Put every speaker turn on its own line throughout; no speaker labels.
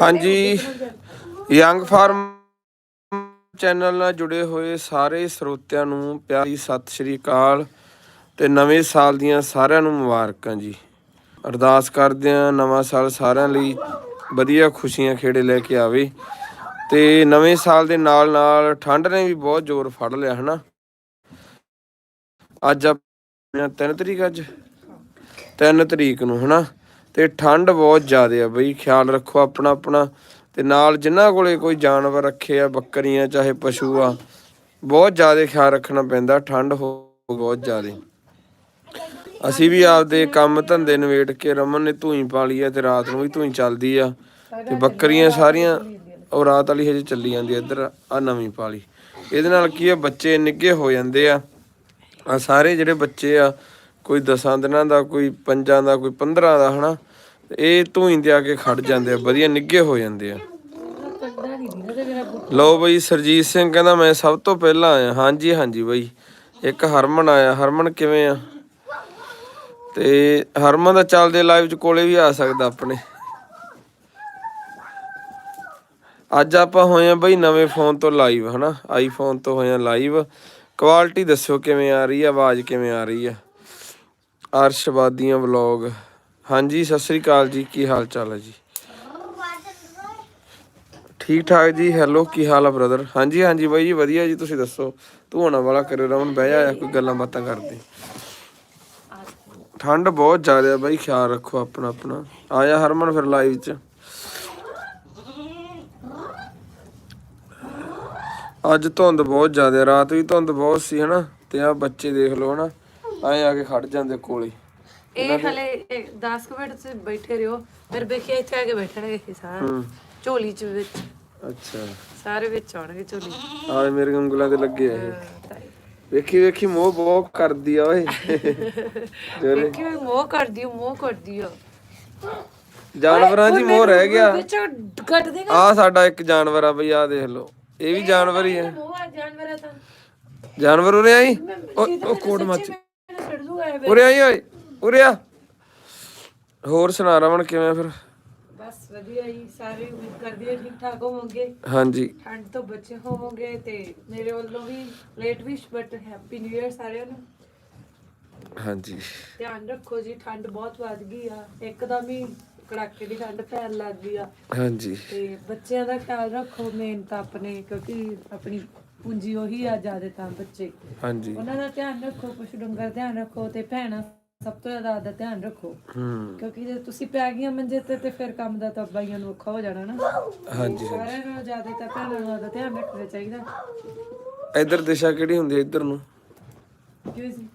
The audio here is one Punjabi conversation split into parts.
ਹਾਂਜੀ ਯੰਗ ਫਾਰਮ ਚੈਨਲ ਨਾਲ ਜੁੜੇ ਹੋਏ ਸਾਰੇ ਸਰੋਤਿਆਂ ਨੂੰ ਪਿਆਰੀ ਸਤਿ ਸ਼੍ਰੀ ਅਕਾਲ ਤੇ ਨਵੇਂ ਸਾਲ ਦੀਆਂ ਸਾਰਿਆਂ ਨੂੰ ਮੁਬਾਰਕਾਂ ਜੀ। ਅਰਦਾਸ ਕਰਦੇ ਹਾਂ ਨਵਾਂ ਸਾਲ ਸਾਰਿਆਂ ਲਈ ਵਧੀਆ ਖੁਸ਼ੀਆਂ ਖੇੜੇ ਲੈ ਕੇ ਆਵੇ ਤੇ ਨਵੇਂ ਸਾਲ ਦੇ ਨਾਲ ਨਾਲ ਠੰਡ ਨੇ ਵੀ ਬਹੁਤ ਜ਼ੋਰ ਫੜ ਲਿਆ, ਹਨਾ? ਅੱਜ ਆਪਣਾ 3 ਤਰੀਕ ਅੱਜ? 3 ਤਰੀਕ ਨੂੰ, ਹਨਾ? ਤੇ ਠੰਡ ਬਹੁਤ ਜ਼ਿਆਦਾ ਆ ਬਈ, ਖਿਆਲ ਰੱਖੋ ਆਪਣਾ ਆਪਣਾ। ਤੇ ਨਾਲ ਜਿਨ੍ਹਾਂ ਕੋਲੇ ਕੋਈ ਜਾਨਵਰ ਰੱਖੇ ਆ, ਬੱਕਰੀਆਂ ਚਾਹੇ ਪਸ਼ੂ ਆ, ਬਹੁਤ ਜ਼ਿਆਦਾ ਖਿਆਲ ਰੱਖਣਾ ਪੈਂਦਾ, ਠੰਡ ਹੋ ਬਹੁਤ ਜ਼ਿਆਦਾ। ਅਸੀਂ ਵੀ ਆਪਦੇ ਕੰਮ ਧੰਦੇ ਨਵੇੜ ਕੇ ਰਮਨ ਨੇ ਧੂਈ ਪਾ ਲਈ ਆ ਤੇ ਰਾਤ ਨੂੰ ਵੀ ਧੂਈ ਚੱਲਦੀ ਆ। ਤੇ ਬੱਕਰੀਆਂ ਸਾਰੀਆਂ, ਉਹ ਰਾਤ ਵਾਲੀ ਹਜੇ ਚੱਲੀ ਜਾਂਦੀ ਆ, ਇੱਧਰ ਆ ਨਵੀਂ ਪਾਲੀ ਇਹਦੇ ਨਾਲ ਕੀ ਆ, ਬੱਚੇ ਨਿੱਘੇ ਹੋ ਜਾਂਦੇ ਆ। ਆ ਸਾਰੇ ਜਿਹੜੇ ਬੱਚੇ ਆ, ਕੋਈ ਦਸਾਂ ਦਿਨਾਂ ਦਾ, ਕੋਈ ਪੰਜਾਂ ਦਾ, ਕੋਈ 15 ਦਾ, ਹਨਾ। ਤੇ ਇਹ ਧੂਈ ਤੇ ਆ ਕੇ ਖੜ ਜਾਂਦੇ ਆ, ਵਧੀਆ ਨਿੱਘੇ ਹੋ ਜਾਂਦੇ ਆ। ਲਓ ਬਈ ਸਰਜੀਤ ਸਿੰਘ ਕਹਿੰਦਾ ਮੈਂ ਸਭ ਤੋਂ ਪਹਿਲਾਂ ਆਇਆ। ਹਾਂਜੀ ਹਾਂਜੀ ਬਈ। ਇੱਕ ਹਰਮਨ ਆਇਆ। ਹਰਮਨ ਕਿਵੇਂ ਆ? ਤੇ ਹਰਮਨ ਦਾ ਚੱਲਦੇ ਲਾਈਵ ਚ ਕੋਲੇ ਵੀ ਆ ਸਕਦਾ ਆਪਣੇ। ਅੱਜ ਆਪਾਂ ਹੋਏ ਆ ਬਈ ਨਵੇਂ ਫੋਨ ਤੋਂ ਲਾਈਵ ਹਨਾ? ਆਈਫੋਨ ਤੋਂ ਹੋਏ ਆ ਲਾਈਵ ਕੁਆਲਿਟੀ ਦੱਸਿਓ ਕਿਵੇਂ ਆ ਰਹੀ ਆ, ਆਵਾਜ਼ ਕਿਵੇਂ ਆ ਰਹੀ ਆ? ਅਰਸ਼ਵਾਦੀਆਂ ਵਲੌਗ ਹਾਂਜੀ, ਸਤਿ ਸ੍ਰੀ ਅਕਾਲ ਜੀ। ਕੀ ਹਾਲ ਚਾਲ ਹੈ ਜੀ? ਠੀਕ ਠਾਕ ਜੀ। ਹੈਲੋ, ਕੀ ਹਾਲ ਆ ਬ੍ਰਦਰ ਹਾਂਜੀ ਹਾਂਜੀ ਬਾਈ ਜੀ, ਵਧੀਆ ਜੀ, ਤੁਸੀਂ ਦੱਸੋ? ਤੂੰ ਹੋਣਾ ਵਾਲਾ ਕਰੇ, ਰਮਨ ਬਹਿ ਜਾ ਕੋਈ ਗੱਲਾਂ ਬਾਤਾਂ ਕਰਦੇ। ਠੰਡ ਬਹੁਤ ਜ਼ਿਆਦਾ ਹੈ ਬਾਈ, ਖਿਆਲ ਰੱਖੋ ਆਪਣਾ ਆਪਣਾ। ਆਇਆ ਹਰਮਨ ਫਿਰ ਲਾਈਵ 'ਚ। ਅੱਜ ਧੁੰਦ ਬਹੁਤ ਜ਼ਿਆਦਾ, ਰਾਤ ਵੀ ਧੁੰਦ ਬਹੁਤ ਸੀ, ਹਨਾ? ਤੇ ਆ ਬੱਚੇ ਦੇਖ ਲਓ, ਹਨਾ? ਆਏ ਆ ਕੇ ਖੜ ਜਾਂਦੇ ਕੋਲੇ।
ਇਹ ਹਲੇ 10 ਮਿੰਟ ਸੇ ਬੈਠੇ ਰਹੋ। ਫਿਰ ਵੇਖਿਆ ਇੱਥੇ ਆ ਕੇ ਬੈਠਣਗੇ ਇਹ ਸਾਰਾ। ਝੋਲੀ ਚ ਵਿੱਚ।
ਅੱਛਾ।
ਸਾਰੇ ਵਿੱਚ ਆਉਣਗੇ ਝੋਲੀ।
ਆਲੇ ਮੇਰੇ ਉਂਗਲਾਂ ਤੇ ਲੱਗੇ ਆ ਇਹ। ਵੇਖੀ ਵੇਖੀ ਮੋਹ ਬਹੁਤ ਕਰਦੀ ਆ ਓਏ।
ਵੇਖੀ ਮੋਹ ਕਰਦੀ ਓ ਮੋਹ ਕਰਦੀ ਓ।
ਜਾਨਵਰਾਂ ਦੀ ਮੋਹ ਰਹਿ ਗਿਆ।
ਵਿੱਚ ਕੱਟ ਦੇਗਾ।
ਆ ਸਾਡਾ ਇੱਕ ਜਾਨਵਰ ਆ ਬਈ ਆ ਦੇਖ ਲਓ। ਇਹ ਵੀ ਜਾਨਵਰ ਹੀ ਹੈ
ਮੋਹ ਆ ਜਾਨਵਰ ਆ ਤਾਂ
ਜਾਨਵਰ ਉਰੇ ਆਈ? ਉਹ ਕੋਟ ਮੱਚ। ਉਰੇ ਆਈ ਓਏ। ਉਰੇ ਆ। ਹੋਰ ਸੁਣਾ ਰਮਨ ਕਿਵੇਂ ਫਿਰ?
ਬਸ ਵਧੀਆ ਜੀ ਸਾਰੇ ਉਮੀਦ ਕਰਦੇ ਆ ਠੀਕ ਠਾਕ ਹੋਵੋਗੇ।
ਹਾਂਜੀ।
ਠੰਡ ਤੋਂ ਬਚੇ ਹੋਵੋਗੇ ਤੇ ਮੇਰੇ ਵੱਲੋਂ ਵੀ late wish but happy new year ਸਾਰਿਆਂ ਨੂੰ।
ਹਾਂਜੀ।
ਧਿਆਨ ਰੱਖੋ ਜੀ ਠੰਡ ਬਹੁਤ ਵੱਧ ਗਈ ਆ। ਇੱਕਦਮ ਹੀ ਕੜਾਕੇ ਦੀ ਠੰਡ ਪੈਣ ਲੱਗ ਗਈ ਆ।
ਹਾਂਜੀ।
ਤੇ ਬੱਚਿਆਂ ਦਾ ਖਿਆਲ ਰੱਖੋ ਮੇਨ ਤਾਂ ਆਪਣੇ ਕਿਉਂਕਿ ਆਪਣੀ ਪੂੰਜੀ ਉਹੀ ਆ ਜ਼ਿਆਦਾ ਤਾਂ ਬੱਚੇ।
ਹਾਂਜੀ।
ਉਹਨਾਂ ਦਾ ਧਿਆਨ ਰੱਖੋ ਪਸ਼ੂ ਡੰਗਰ ਧਿਆਨ ਰੱਖੋ ਤੇ ਭੈਣਾਂ ਸਭ ਤੋਂ ਜ਼ਿਆਦਾ ਆਪਦਾ ਧਿਆਨ ਰੱਖੋ।
ਹੂੰ।
ਕਿਉਂਕਿ ਜੇ ਤੁਸੀਂ ਪੈ ਗਈਆਂ ਮੰਜੇ ਤੇ ਤੇ ਫਿਰ ਕੰਮ ਦਾ ਤਾਂ ਬਾਈਆਂ ਨੂੰ ਔਖਾ ਹੋ ਜਾਣਾ ਨਾ।
ਹਾਂਜੀ
ਸਾਰਿਆਂ ਨਾਲੋਂ ਜ਼ਿਆਦਾ ਤਾਂ ਭੈਣਾਂ ਨੂੰ ਆਪਦਾ ਧਿਆਨ ਰੱਖਣਾ ਚਾਹੀਦਾ।
ਇੱਧਰ ਦਿਸ਼ਾ ਕਿਹੜੀ ਹੁੰਦੀ ਹੈ ਇੱਧਰ ਨੂੰ?
ਕਿਉਂ ਜੀ?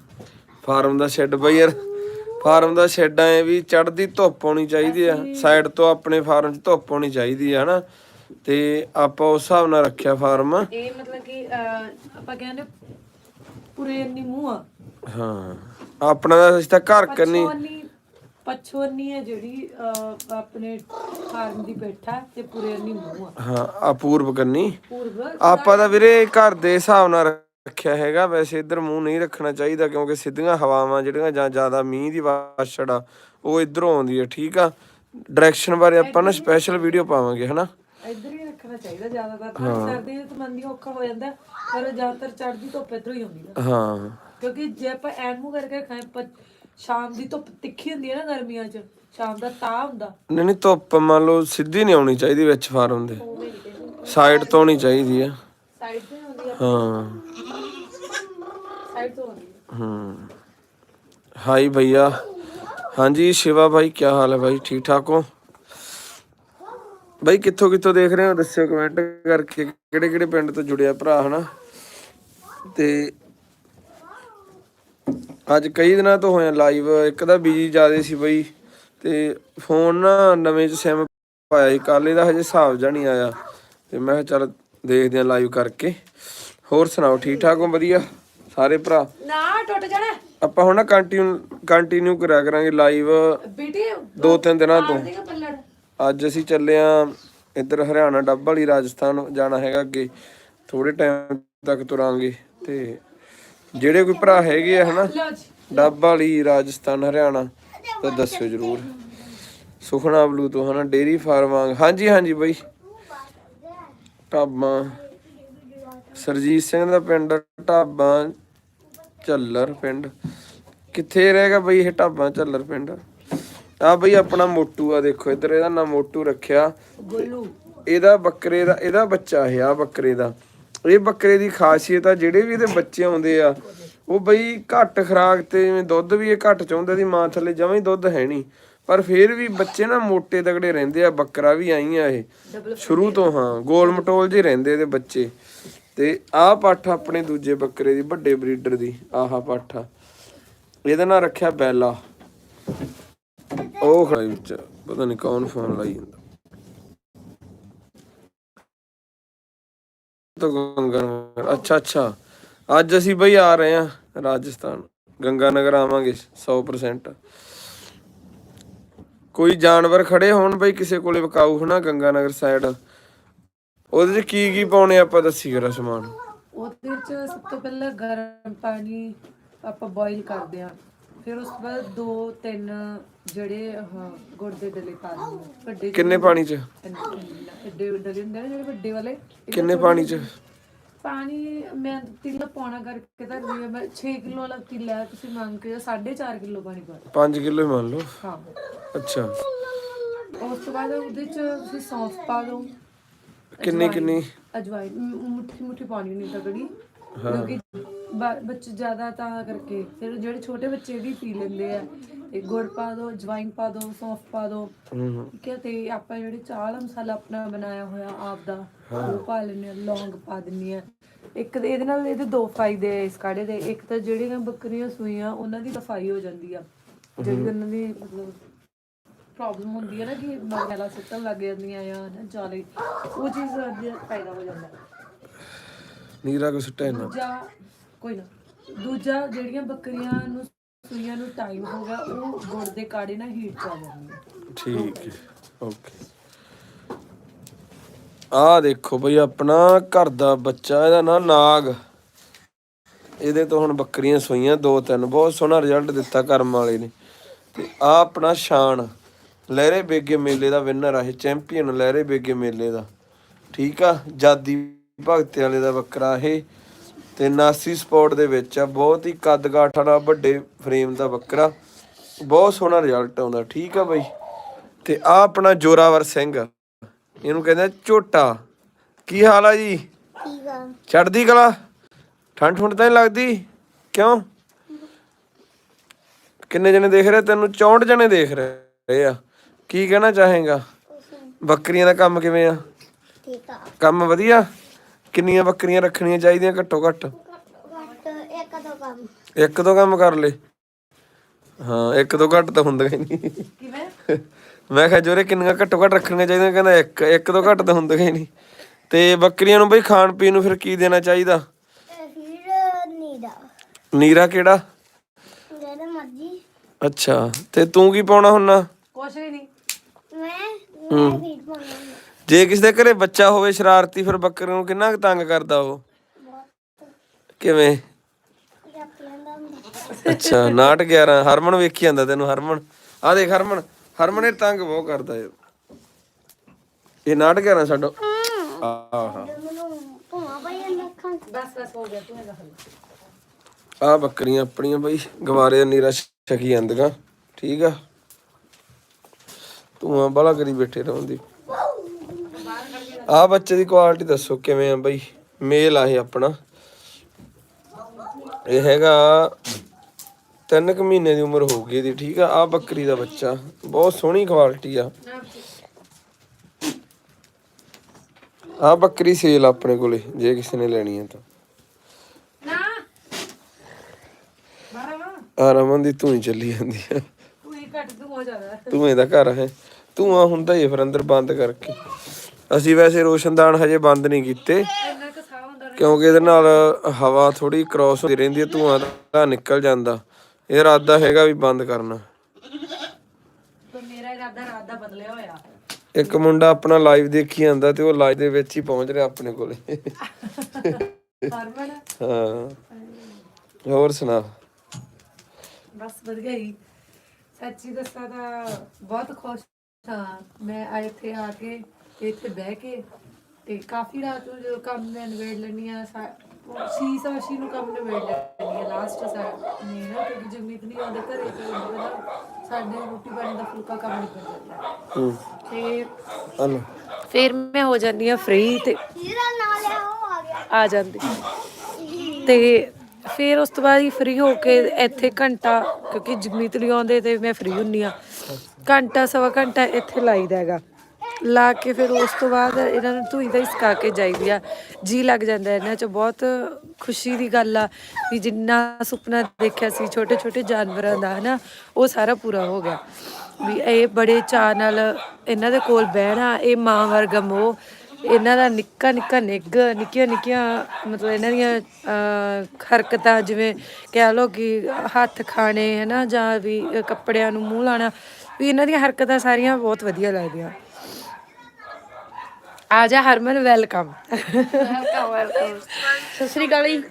ਫਾਰਮ ਦਾ ਸ਼ੈੱਡ ਬਈ ਯਾਰ ਫਾਰਮ ਦਾ ਸ਼ੈੱਡ ਐ ਵੀ ਚੜਦੀ ਧੁੱਪ ਆਉਣੀ ਚਾਹੀਦੀ ਆ। ਸਾਈਡ ਤੋਂ ਆਪਣੇ ਫਾਰਮ 'ਚ ਧੁੱਪ ਆਉਣੀ ਚਾਹੀਦੀ ਆ ਹਨਾ? ਤੇ ਆਪਾਂ ਉਸ ਹਿਸਾਬ ਨਾਲ ਰੱਖਿਆ ਫਾਰਮ।
ਇਹ ਮਤਲਬ ਕਿ ਅਹ, ਆਪਾਂ ਕਹਿੰਦੇ ਪੂਰੇ ਇੰਨੀ ਮੂੰਹ ਆ।
ਹਾਂ। ਆਪਣਾ ਤਾਂ ਅਸੀਂ ਤਾਂ ਘਰ ਕਰਨੀ
ਪਛੋਨੀ ਪਛੋਨੀ ਹੈ ਜਿਹੜੀ ਅਹ, ਆਪਣੇ ਫਾਰਮ ਦੀ ਬੈਠਾ ਤੇ ਪੂਰੇ ਇੰਨੀ ਮੂੰਹ ਆ।
ਹਾਂ ਅਪੂਰਵ ਕਰਨੀ
ਪੂਰਬ
ਆਪਾਂ ਤਾਂ ਵੀਰੇ ਘਰ ਦੇ ਹਿਸਾਬ ਨਾਲ ਰੱਖਿਆ ਹੈਗਾ ਵੈਸੇ ਇੱਧਰ ਮੂੰਹ ਨਹੀਂ ਰੱਖਣਾ ਚਾਹੀਦਾ ਕਿਉਂਕਿ ਸਿੱਧੀਆਂ ਹਵਾਵਾਂ ਜਿਹੜੀਆਂ ਜਾਂ ਜ਼ਿਆਦਾ ਮੀਂਹ ਦੀ ਵਾਛੜ ਆ ਉਹ ਇਧਰੋਂ ਆਉਂਦੀ ਹੈ ਠੀਕ ਆ? ਡਾਇਰੈਕਸ਼ਨ ਬਾਰੇ ਆਪਾਂ ਨਾ ਸਪੈਸ਼ਲ ਵੀਡੀਓ ਪਾਵਾਂਗੇ ਹਨਾ?
ਇੱਧਰ ਹੀ ਰੱਖਣਾ ਚਾਹੀਦਾ ਜ਼ਿਆਦਾਤਰ। ਸਰਦੀ ਦੇ ਮੰਦੀ ਔਖਾ ਹੋ ਜਾਂਦਾ ਪਰ ਜ਼ਿਆਦਾਤਰ ਚੜ੍ਹਦੀ ਧੁੱਪ ਇੱਧਰੋਂ ਹੀ ਆਉਂਦੀ ਆ।
ਹਾਂ।
ਕਿਉਂਕਿ ਜੇ ਆਪਾਂ ਐਨ ਮੂੰਹ ਕਰਕੇ ਖਾਏ ਪ- ਸ਼ਾਮ ਦੀ ਧੁੱਪ ਤਿੱਖੀ ਹੁੰਦੀ ਹੈ ਨਾ ਗਰਮੀਆਂ 'ਚ ਸ਼ਾਮ ਦਾ ਤਾਪ ਹੁੰਦਾ।
ਨਹੀਂ ਨਹੀਂ ਧੁੱਪ ਮੰਨ ਲਓ ਸਿੱਧੀ ਨਹੀਂ ਆਉਣੀ ਚਾਹੀਦੀ ਵਿੱਚ ਫਾਰਮ ਦੇ ਸਾਈਡ ਤੋਂ ਆਉਣੀ ਚਾਹੀਦੀ ਆ।
ਸਾਈਡ ਤੇ ਹੁੰਦੀ ਆ।
ਹਾਂ।
ਸਾਈਡ ਤੋਂ ਹੁੰਦੀ ਆ।
ਹੂੰ। ਹਾਈ ਭਈਆ। ਹਾਂਜੀ ਸ਼ਿਵਾ ਭਾਈ ਕੀ ਹਾਲ ਹੈ ਭਾਈ ਠੀਕ ਠਾਕ ਹੋ? ਭਾਈ ਕਿੱਥੋਂ ਕਿੱਥੋਂ ਦੇਖ ਰਹੇ ਹੋ? ਦੱਸਿਓ ਕਮੈਂਟ ਕਰਕੇ। ਕਿਹੜੇ ਕਿਹੜੇ ਪਿੰਡ ਤੋਂ ਜੁੜਿਆ ਭਰਾ ਹਨਾ? ਤੇ ਅੱਜ ਕਈ ਦਿਨਾਂ ਤੋਂ ਹੋਇਆ ਲਾਈਵ ਇੱਕ ਤਾਂ ਬਿਜ਼ੀ ਜਿਆਦੇ ਸੀ ਬਈ ਤੇ ਫੋਨ ਨਾ ਨਵੇਂ ਚ ਸਿਮ ਪਾਇਆ ਸੀ ਕੱਲ ਇਹਦਾ ਹਜੇ ਹਿਸਾਬ ਜਾ ਨਹੀਂ ਆਇਆ ਤੇ ਮੈਂ ਕਿਹਾ ਚੱਲ ਦੇਖਦੇ ਆ ਲਾਈਵ ਕਰਕੇ। ਹੋਰ ਸੁਣਾਓ ਠੀਕ ਠਾਕ ਹੋ? ਵਧੀਆ ਸਾਰੇ ਭਰਾ?
ਨਾ ਟੁੱਟ ਜਾਣਾ।
ਆਪਾਂ ਹੁਣ ਨਾ ਕੰਟੀਨਿਊ ਕੰਟੀਨਿਊ ਕਰਿਆ ਕਰਾਂਗੇ ਲਾਈਵ
ਬੇਟੀ
ਦੋ ਤਿੰਨ ਦਿਨਾਂ ਤੋਂ। ਅੱਜ ਅਸੀਂ ਚੱਲੇ ਆ ਇੱਧਰ ਹਰਿਆਣਾ ਡੱਬ ਵਾਲੀ ਰਾਜਸਥਾਨ ਜਾਣਾ ਹੈਗਾ ਅੱਗੇ। ਥੋੜੇ ਟਾਈਮ ਤੱਕ ਤੁਰਾਂਗੇ ਤੇ ਜਿਹੜੇ ਕੋਈ ਭਰਾ ਹੈਗੇ ਆ ਹਨਾ? ਡੱਬ ਵਾਲੀ ਰਾਜਸਥਾਨ ਹਰਿਆਣਾ ਤਾਂ ਦੱਸਿਓ ਜਰੂਰ। ਸੁਖਣਾ ਬਲੂ ਤੋਂ ਹਨਾ? ਡੇਰੀ ਫਾਰਮ ਹਾਂਜੀ ਹਾਂਜੀ ਬਈ। ਢਾਬਾਂ। ਸਰਜੀਤ ਸਿੰਘ ਦਾ ਪਿੰਡ ਢਾਬਾਂ ਝੱਲਰ ਪਿੰਡ। ਕਿੱਥੇ ਰਹੇਗਾ ਬਈ ਇਹ ਢਾਬਾਂ ਝੱਲਰ ਪਿੰਡ? ਆ ਬਈ ਆਪਣਾ ਮੋਟੂ ਆ ਦੇਖੋ ਇੱਧਰ ਇਹਦਾ ਨਾਮ ਮੋਟੂ ਰੱਖਿਆ।
ਗੋਲੂ।
ਇਹਦਾ ਬੱਕਰੇ ਦਾ ਇਹਦਾ ਬੱਚਾ ਇਹ ਆ ਬੱਕਰੇ ਦਾ। ਇਹ ਬੱਕਰੇ ਦੀ ਖਾਸੀਅਤ ਆ ਜਿਹੜੇ ਵੀ ਇਹਦੇ ਬੱਚੇ ਆਉਂਦੇ ਆ ਉਹ ਬਈ ਘੱਟ ਖਰਾਕ ਤੇ ਜਿਵੇਂ ਦੁੱਧ ਵੀ ਇਹ ਘੱਟ ਚਾਹੁੰਦਾ ਦੀ ਮਾਂ ਥੱਲੇ ਜਮਾਂ ਹੀ ਦੁੱਧ ਹੈ ਨਹੀਂ। ਪਰ ਫਿਰ ਵੀ ਬੱਚੇ ਨਾ ਮੋਟੇ ਤਗੜੇ ਰਹਿੰਦੇ ਆ ਬੱਕਰਾ ਵੀ ਆਈ ਆ ਇਹ ਸ਼ੁਰੂ ਤੋਂ ਹਾਂ ਗੋਲ ਮਟੋਲ ਜਿਹੇ ਰਹਿੰਦੇ ਇਹਦੇ ਬੱਚੇ। ਤੇ ਆਹ ਪੱਠ ਆਪਣੇ ਦੂਜੇ ਬੱਕਰੇ ਦੀ ਵੱਡੇ ਬਰੀਡਰ ਦੀ ਆਹਾ ਪੱਠ ਆ। ਇਹਦਾ ਨਾਂ ਰੱਖਿਆ ਬੈਲਾ। ਉਹ ਖੜਾ ਵਿੱਚ ਪਤਾ ਨਹੀਂ ਕੌਣ ਫੋਨ ਲਾਈ ਜਾਂਦਾ। ਤਾਂ ਗੰਗਾਨਗਰ ਅੱਛਾ ਅੱਛਾ। ਅੱਜ ਅਸੀਂ ਬਈ ਆ ਰਹੇ ਆ ਰਾਜਸਥਾਨ। ਗੰਗਾਨਗਰ ਆਵਾਂਗੇ 100% ਕੋਈ ਜਾਨਵਰ ਖੜੇ ਹੋਣ ਬਈ ਕਿਸੇ ਕੋਲੇ ਵਿਕਾਊ ਹੋਣਾ ਗੰਗਾਨਗਰ ਸਾਈਡ ਉਹਦੇ ਚ ਕੀ ਕੀ ਪਾਉਣੇ ਆਪਾਂ ਦੱਸੀ ਕਰਾ ਸਮਾਨ।
ਉਹਦੇ ਵਿੱਚ ਸਭ ਤੋਂ ਪਹਿਲਾਂ ਗਰਮ ਪਾਣੀ ਆਪਾਂ ਬੋਇਲ ਕਰਦੇ ਆ ਫਿਰ ਉਸ ਤੋਂ ਬਾਅਦ ਦੋ ਤਿੰਨ ਜਿਹੜੇ ਆਹ ਗੁੜ ਦੇ ਡਲੇ ਪਾ ਦਿੰਦੇ ਆ। ਵੱਡੇ
ਕਿੰਨੇ ਪਾਣੀ ਚ?
ਐਡੇ ਡਲੇ ਹੁੰਦੇ ਨੇ ਜਿਹੜੇ ਵੱਡੇ ਵਾਲੇ।
ਕਿੰਨੇ ਪਾਣੀ ਚ?
ਪਾਣੀ ਮੈਂ ਤਿੰਨ ਪੌਣਾ ਕਰਕੇ ਤਾਂ ਲਿਆ ਮੈਂ 6 ਕਿਲੋ ਵਾਲਾ ਕਿੱਲਾ ਹੈ, ਤੁਸੀਂ ਮੰਨ ਕੇ 4.5 ਕਿਲੋ ਪਾਣੀ ਪਾ
5 ਕਿਲੋ ਹੀ ਮੰਨ ਲਓ?
ਹਾਂ।
ਅੱਛਾ।
ਉਸ ਤੋਂ ਬਾਅਦ ਉਹਦੇ ਚ ਤੁਸੀਂ ਸੌਂਫ ਪਾ ਦਿਓ।
ਕਿੰਨੀ ਕਿੰਨੀ?
ਅਜਵਾਇਨ ਮ- ਮੁੱਠੀ ਮੁੱਠੀ ਪਾਣੀ ਨਹੀਂ ਤਗੜੀ। ਕਿਉਂਕਿ ਬ- ਬੱਚੇ ਜ਼ਿਆਦਾ ਤਾਂ ਕਰਕੇ ਫਿਰ ਜਿਹੜੇ ਛੋਟੇ ਬੱਚੇ ਵੀ ਪੀ ਲੈਂਦੇ ਆ ਤੇ ਗੁੜ ਪਾ ਦਿਓ ਅਜਵਾਇਨ ਪਾ ਦਿਓ ਸੌਂਫ ਪਾ ਦਿਓ
ਹੂੰ
ਠੀਕ ਹੈ ਤੇ ਆਪਾਂ ਜਿਹੜੇ ਚਾਹ ਵਾਲਾ ਮਸਾਲਾ ਆਪਣਾ ਬਣਾਇਆ ਹੋਇਆ ਆਪ ਦਾ ਉਹ ਪਾ ਲੈਂਦੇ ਆ ਲੌਂਗ ਪਾ ਦਿੰਨੀ ਆ ਇੱਕ ਤੇ ਇਹਦੇ ਨਾਲ ਇਹਦੇ ਦੋ ਫਾਇਦੇ ਆ ਇਸ ਕਾੜੇ ਦੇ ਇੱਕ ਤਾਂ ਜਿਹੜੀਆਂ ਬੱਕਰੀਆਂ ਸੂਈਆਂ ਉਹਨਾਂ ਦੀ ਸਫ਼ਾਈ ਹੋ ਜਾਂਦੀ ਆ ਜਿਹੜੀ ਉਹਨਾਂ ਦੀ ਮਤਲਬ ਪ੍ਰੋਬਲਮ ਹੁੰਦੀ ਹੈ ਨਾ ਕਿ ਮਗਲਾ ਸੁੱਟਣ ਲੱਗ ਜਾਂਦੀਆਂ ਆ ਨਾ ਜਾਲੇ ਉਹ ਚੀਜ਼ ਦਾ ਫਾਇਦਾ ਹੋ ਜਾਂਦਾ।
ਨੀਰਾ ਕੋ ਸੁੱਟਿਆ ਨਾ
ਦੂਜਾ ਕੋਈ ਨਾ। ਦੂਜਾ, ਜਿਹੜੀਆਂ ਬੱਕਰੀਆਂ ਨੂੰ, ਸੂਈਆਂ ਨੂੰ ਟਾਈਮ ਹੋ ਗਿਆ, ਉਹ ਗੁੜ ਦੇ ਕਾੜੇ ਨਾਲ ਹੀਟ ਚ ਆ
ਠੀਕ ਹੈ ਓਕੇ ਆ ਦੇਖੋ ਬਈ, ਆਪਣਾ ਘਰ ਦਾ ਬੱਚਾ, ਇਹਦਾ ਨਾਂ ਨਾਗ। ਇਹਦੇ ਤੋਂ ਹੁਣ ਬੱਕਰੀਆਂ ਸੋਈਆਂ ਦੋ ਤਿੰਨ, ਬਹੁਤ ਸੋਹਣਾ ਰਿਜ਼ਲਟ ਦਿੱਤਾ ਕਰਮ ਵਾਲੇ ਨੇ। ਤੇ ਆ ਆਪਣਾ ਸ਼ਾਨ, ਲਹਿਰੇ ਬੇਗੇ ਮੇਲੇ ਦਾ ਵਿਨਰ ਆ ਇਹ ਚੈਂਪੀਅਨ ਲਹਿਰੇ ਬੇਗੇ ਮੇਲੇ ਦਾ। ਠੀਕ ਆ, ਜਾਦੀ ਭਗਤ ਵਾਲੇ ਦਾ ਬੱਕਰਾ ਇਹ। ਤੇ ਨਾਸੀ ਸਪੋਰਟ ਦੇ ਵਿੱਚ ਆ ਬਹੁਤ ਹੀ ਕੱਦ ਕਾਠ ਵਾਲਾ ਵੱਡੇ ਫਰੇਮ ਦਾ ਬੱਕਰਾ। ਬਹੁਤ ਸੋਹਣਾ ਰਿਜ਼ਲਟ ਆਉਂਦਾ ਠੀਕ ਆ ਬਈ। ਤੇ ਆ ਆਪਣਾ ਜੋਰਾਵਰ ਸਿੰਘ ਇਹਨੂੰ ਕਹਿੰਦੇ ਝੋਟਾ। ਕੀ ਹਾਲ ਆ ਜੀ?
ਠੀਕ ਆ।
ਚੜਦੀ ਕਲਾ? ਠੰਡ ਠੁੰਡ ਤਾਂ ਨਹੀਂ ਲੱਗਦੀ? ਕਿਉਂ? ਕਿੰਨੇ ਜਣੇ ਦੇਖ ਰਹੇ? ਤੈਨੂੰ 64 ਜਣੇ ਦੇਖ ਰਹੇ ਆ। ਕੀ ਕਹਿਣਾ ਚਾਹੇਗਾ? ਬੱਕਰੀਆਂ ਦਾ ਕੰਮ ਕਿਵੇਂ ਆ?
ਠੀਕ ਆ।
ਕੰਮ ਵਧੀਆ? ਕਿੰਨੀਆਂ ਬੱਕਰੀਆਂ ਰੱਖਣੀਆਂ ਚਾਹੀਦੀਆਂ ਘੱਟੋ ਘੱਟ?
ਘੱਟ ਇੱਕ ਦੋ ਕੰਮ।
ਇੱਕ ਦੋ ਕੰਮ ਕਰ ਲੈ। ਹਾਂ ਇੱਕ ਤੋਂ ਘੱਟ ਤਾਂ ਹੁੰਦਾ ਹੀ ਨਹੀਂ।
ਕਿਵੇਂ?
ਮੈਂ ਕਿਹਾ ਜੋਰੇ ਕਿੰਨੀਆਂ ਘੱਟੋ ਘੱਟ ਰੱਖਣੀਆਂ ਚਾਹੀਦੀਆਂ ਕਹਿੰਦਾ ਇੱਕ ਇੱਕ ਤੋਂ ਘੱਟ ਤਾਂ ਹੁੰਦੀਆਂ ਹੀ ਨਹੀਂ। ਤੇ ਬੱਕਰੀਆਂ ਨੂੰ ਬਈ ਖਾਣ ਪੀਣ ਨੂੰ ਫਿਰ ਕੀ ਦੇਣਾ ਚਾਹੀਦਾ?
ਤੇ ਫਿਰ ਨੀਦਾ
ਨੀਰਾ ਕਿਹੜਾ?
ਜਿਹੜੇ ਮਰਜ਼ੀ।
ਅੱਛਾ ਤੇ ਤੂੰ ਕੀ ਪਾਉਣਾ ਹੁੰਨਾ?
ਕੁਛ ਵੀ ਨਹੀਂ।
ਮੈਂ ਮੈਂ ਫੀਡ ਪਾਉਣਾ।
ਜੇ ਕਿਸੇ ਦੇ ਘਰੇ ਬੱਚਾ ਹੋਵੇ ਸ਼ਰਾਰਤੀ, ਫਿਰ ਬੱਕਰੇ ਨੂੰ ਕਿੰਨਾ ਕੁ ਤੰਗ ਕਰਦਾ ਉਹ? ਕਿਵੇਂ? ਅੱਛਾ, ਨਾਟ 11 ਹਰਮਨ ਵੇਖੀ ਜਾਂਦਾ ਤੈਨੂੰ, ਹਰਮਨ। ਆ ਦੇਖ ਹਰਮਨ। ਹਰਮਨ ਇਹ ਤੰਗ ਬਹੁਤ ਕਰਦਾ ਇਹ ਇਹ ਨਾਟ 11 ਛੱਡੋ। ਆਹਾ
ਬਸ ਬਸ ਹੋ। ਗਿਆ ਤੂੰ ਇਹਦਾ ਹੱਲ
ਆ ਬੱਕਰੀਆਂ ਆਪਣੀਆਂ ਬਈ, ਗਵਾਰੇ ਦਾ ਨੀਰਾ ਛਕੀ ਜਾਂਦੀਆਂ। ਠੀਕ ਆ? ਤੂੰ ਬਾਲਾ ਕਰੀ ਬੈਠੇ ਰਹਉਂਦੀ ਆ ਬੱਚੇ ਦੀ ਕੁਆਲਿਟੀ ਦੱਸੋ ਕਿਵੇਂ ਆ ਬਈ? ਮੇਲ ਆ ਇਹ ਆਪਣਾ। ਇਹ ਹੈਗਾ ਤਿੰਨ ਕੁ ਮਹੀਨੇ ਦੀ ਉਮਰ ਹੋ ਗਈ ਇਹਦੀ ਠੀਕ ਆ? ਆ ਬੱਕਰੀ ਦਾ ਬੱਚਾ। ਬਹੁਤ ਸੋਹਣੀ ਕੁਆਲਿਟੀ ਆ। ਆ ਬੱਕਰੀ ਸੇਲ ਆ ਆਪਣੇ ਕੋਲੇ ਜੇ ਕਿਸੇ ਨੇ ਲੈਣੀ ਹੈ ਤਾਂ। ਆ ਰਮਨ ਦੀ ਧੂਈ ਚੱਲੀ ਜਾਂਦੀ ਆ।
ਤੂੰ ਹੀ ਘੱਟ ਤੂੰ ਹੋ ਜਾਦਾ
ਧੂਏ ਦਾ ਘਰ ਹੈ ਧੂਆਂ ਹੁੰਦਾ ਹੀ ਆ ਫਿਰ ਅੰਦਰ ਬੰਦ ਕਰਕੇ। ਅਸੀਂ ਵੈਸੇ ਰੋਸ਼ਨਦਾਨ ਹਜੇ ਬੰਦ ਨਹੀਂ ਕੀਤੇ ਕਿਉਂਕਿ ਇਹਦੇ ਨਾਲ ਹਵਾ ਥੋੜੀ ਕ੍ਰਾਸ ਹੁੰਦੀ ਰਹਿੰਦੀ ਹੈ ਧੂਆਂ ਦਾ ਨਿਕਲ ਜਾਂਦਾ। ਇਹ ਇਰਾਦਾ ਹੈਗਾ ਵੀ ਬੰਦ ਕਰਨਾ।
ਤੇ ਮੇਰਾ ਇਰਾਦਾ ਰਾਤ ਦਾ ਬਦਲਿਆ ਹੋਇਆ।
ਇੱਕ ਮੁੰਡਾ ਆਪਣਾ ਲਾਈਵ ਦੇਖੀ ਜਾਂਦਾ ਤੇ ਉਹ ਲਾਈਵ ਦੇ ਵਿੱਚ ਹੀ ਪਹੁੰਚ ਰਿਹਾ ਆਪਣੇ ਕੋਲੇ। ਹਾਂ। ਹੋਰ ਸੁਣਾ?
ਬਸ ਵਧੀਆ ਹੀ ਸੱਚੀ ਦੱਸਾਂ ਤਾਂ ਬਹੁਤ ਖੁਸ਼ ਹਾਂ। ਮੈਂ ਇੱਥੇ ਆ ਕੇ ਇੱਥੇ ਬਹਿ ਕੇ ਤੇ ਕਾਫੀ ਰਾਤ ਨੂੰ ਜਦੋਂ ਕੰਮ ਮੈਂ ਨਵੇੜ ਲੈਣੀ ਆ ਸੀ ਸਾਸ਼ੀ ਨੂੰ ਕੰਮ ਨਵੇੜ ਲੈਣੀ ਆ ਲਾਸਟ ਸਾ ਨੇ ਨਾ ਕਿਉਂਕਿ ਜਗਮੀਤ ਨਹੀਂ ਆਉਂਦੇ ਘਰੇ ਤੇ ਉਹਦਾ ਸਾਡੇ ਰੋਟੀ ਪਾਣੀ ਦਾ ਫੁਲਕਾ ਕੰਮ ਨਿਕਲ ਜਾਂਦਾ।
ਹੂੰ।
ਤੇ
ਹਲੋ।
ਫਿਰ ਮੈਂ ਹੋ ਜਾਂਦੀ ਆ ਫ੍ਰੀ ਤੇ
ਆ ਗਿਆ।
ਆ ਜਾਂਦੀ। ਤੇ ਫਿਰ ਉਸ ਤੋਂ ਬਾਅਦ ਹੀ ਫ੍ਰੀ ਹੋ ਕੇ ਇੱਥੇ ਘੰਟਾ ਕਿਉਂਕਿ ਜਗਮੀਤ ਲਈ ਆਉਂਦੇ ਤੇ ਮੈਂ ਫ੍ਰੀ ਹੁੰਨੀ ਆ ਘੰਟਾ ਸਵਾ ਘੰਟਾ ਇੱਥੇ ਲਾਈਦਾ ਹੈਗਾ। ਲਾ ਕੇ ਫਿਰ ਉਸ ਤੋਂ ਬਾਅਦ ਇਹਨਾਂ ਨੂੰ ਧੂਈ ਦਾ ਹੀ ਸੁਕਾ ਕੇ ਜਾਈਦੀ ਆ। ਜੀ ਲੱਗ ਜਾਂਦਾ ਇਹਨਾਂ ਚ ਬਹੁਤ ਖੁਸ਼ੀ ਦੀ ਗੱਲ ਆ ਵੀ ਜਿੰਨਾ ਸੁਪਨਾ ਦੇਖਿਆ ਸੀ ਛੋਟੇ ਛੋਟੇ ਜਾਨਵਰਾਂ ਦਾ, ਹਨਾ, ਉਹ ਸਾਰਾ ਪੂਰਾ ਹੋ ਗਿਆ। ਵੀ ਇਹ ਬੜੇ ਚਾਅ ਨਾਲ ਇਹਨਾਂ ਦੇ ਕੋਲ ਬਹਿਣਾ, ਇਹ ਮਾਂ ਵਰਗਾ ਮੋਹ, ਇਹਨਾਂ ਦਾ ਨਿੱਕਾ ਨਿੱਕਾ ਨਿੱਘ, ਨਿੱਕੀਆਂ ਨਿੱਕੀਆਂ ਮਤਲਬ ਇਹਨਾਂ ਦੀਆਂ ਹਰਕਤਾਂ, ਜਿਵੇਂ ਕਹਿ ਲਓ ਕਿ ਹੱਥ ਖਾਣੇ ਹੈ ਨਾ ਜਾਂ ਵੀ ਕੱਪੜਿਆਂ ਨੂੰ ਮੂੰਹ ਲਾਣਾ ਵੀ ਇਹਨਾਂ ਦੀਆਂ ਹਰਕਤਾਂ ਸਾਰੀਆਂ ਬਹੁਤ ਵਧੀਆ ਲੱਗਦੀਆਂ। ਆ ਜਾ ਹਰਮਨ ਵੈਲਕਮ
ਸਤਿ ਸ੍ਰੀ ਅਕਾਲ ਜੀ।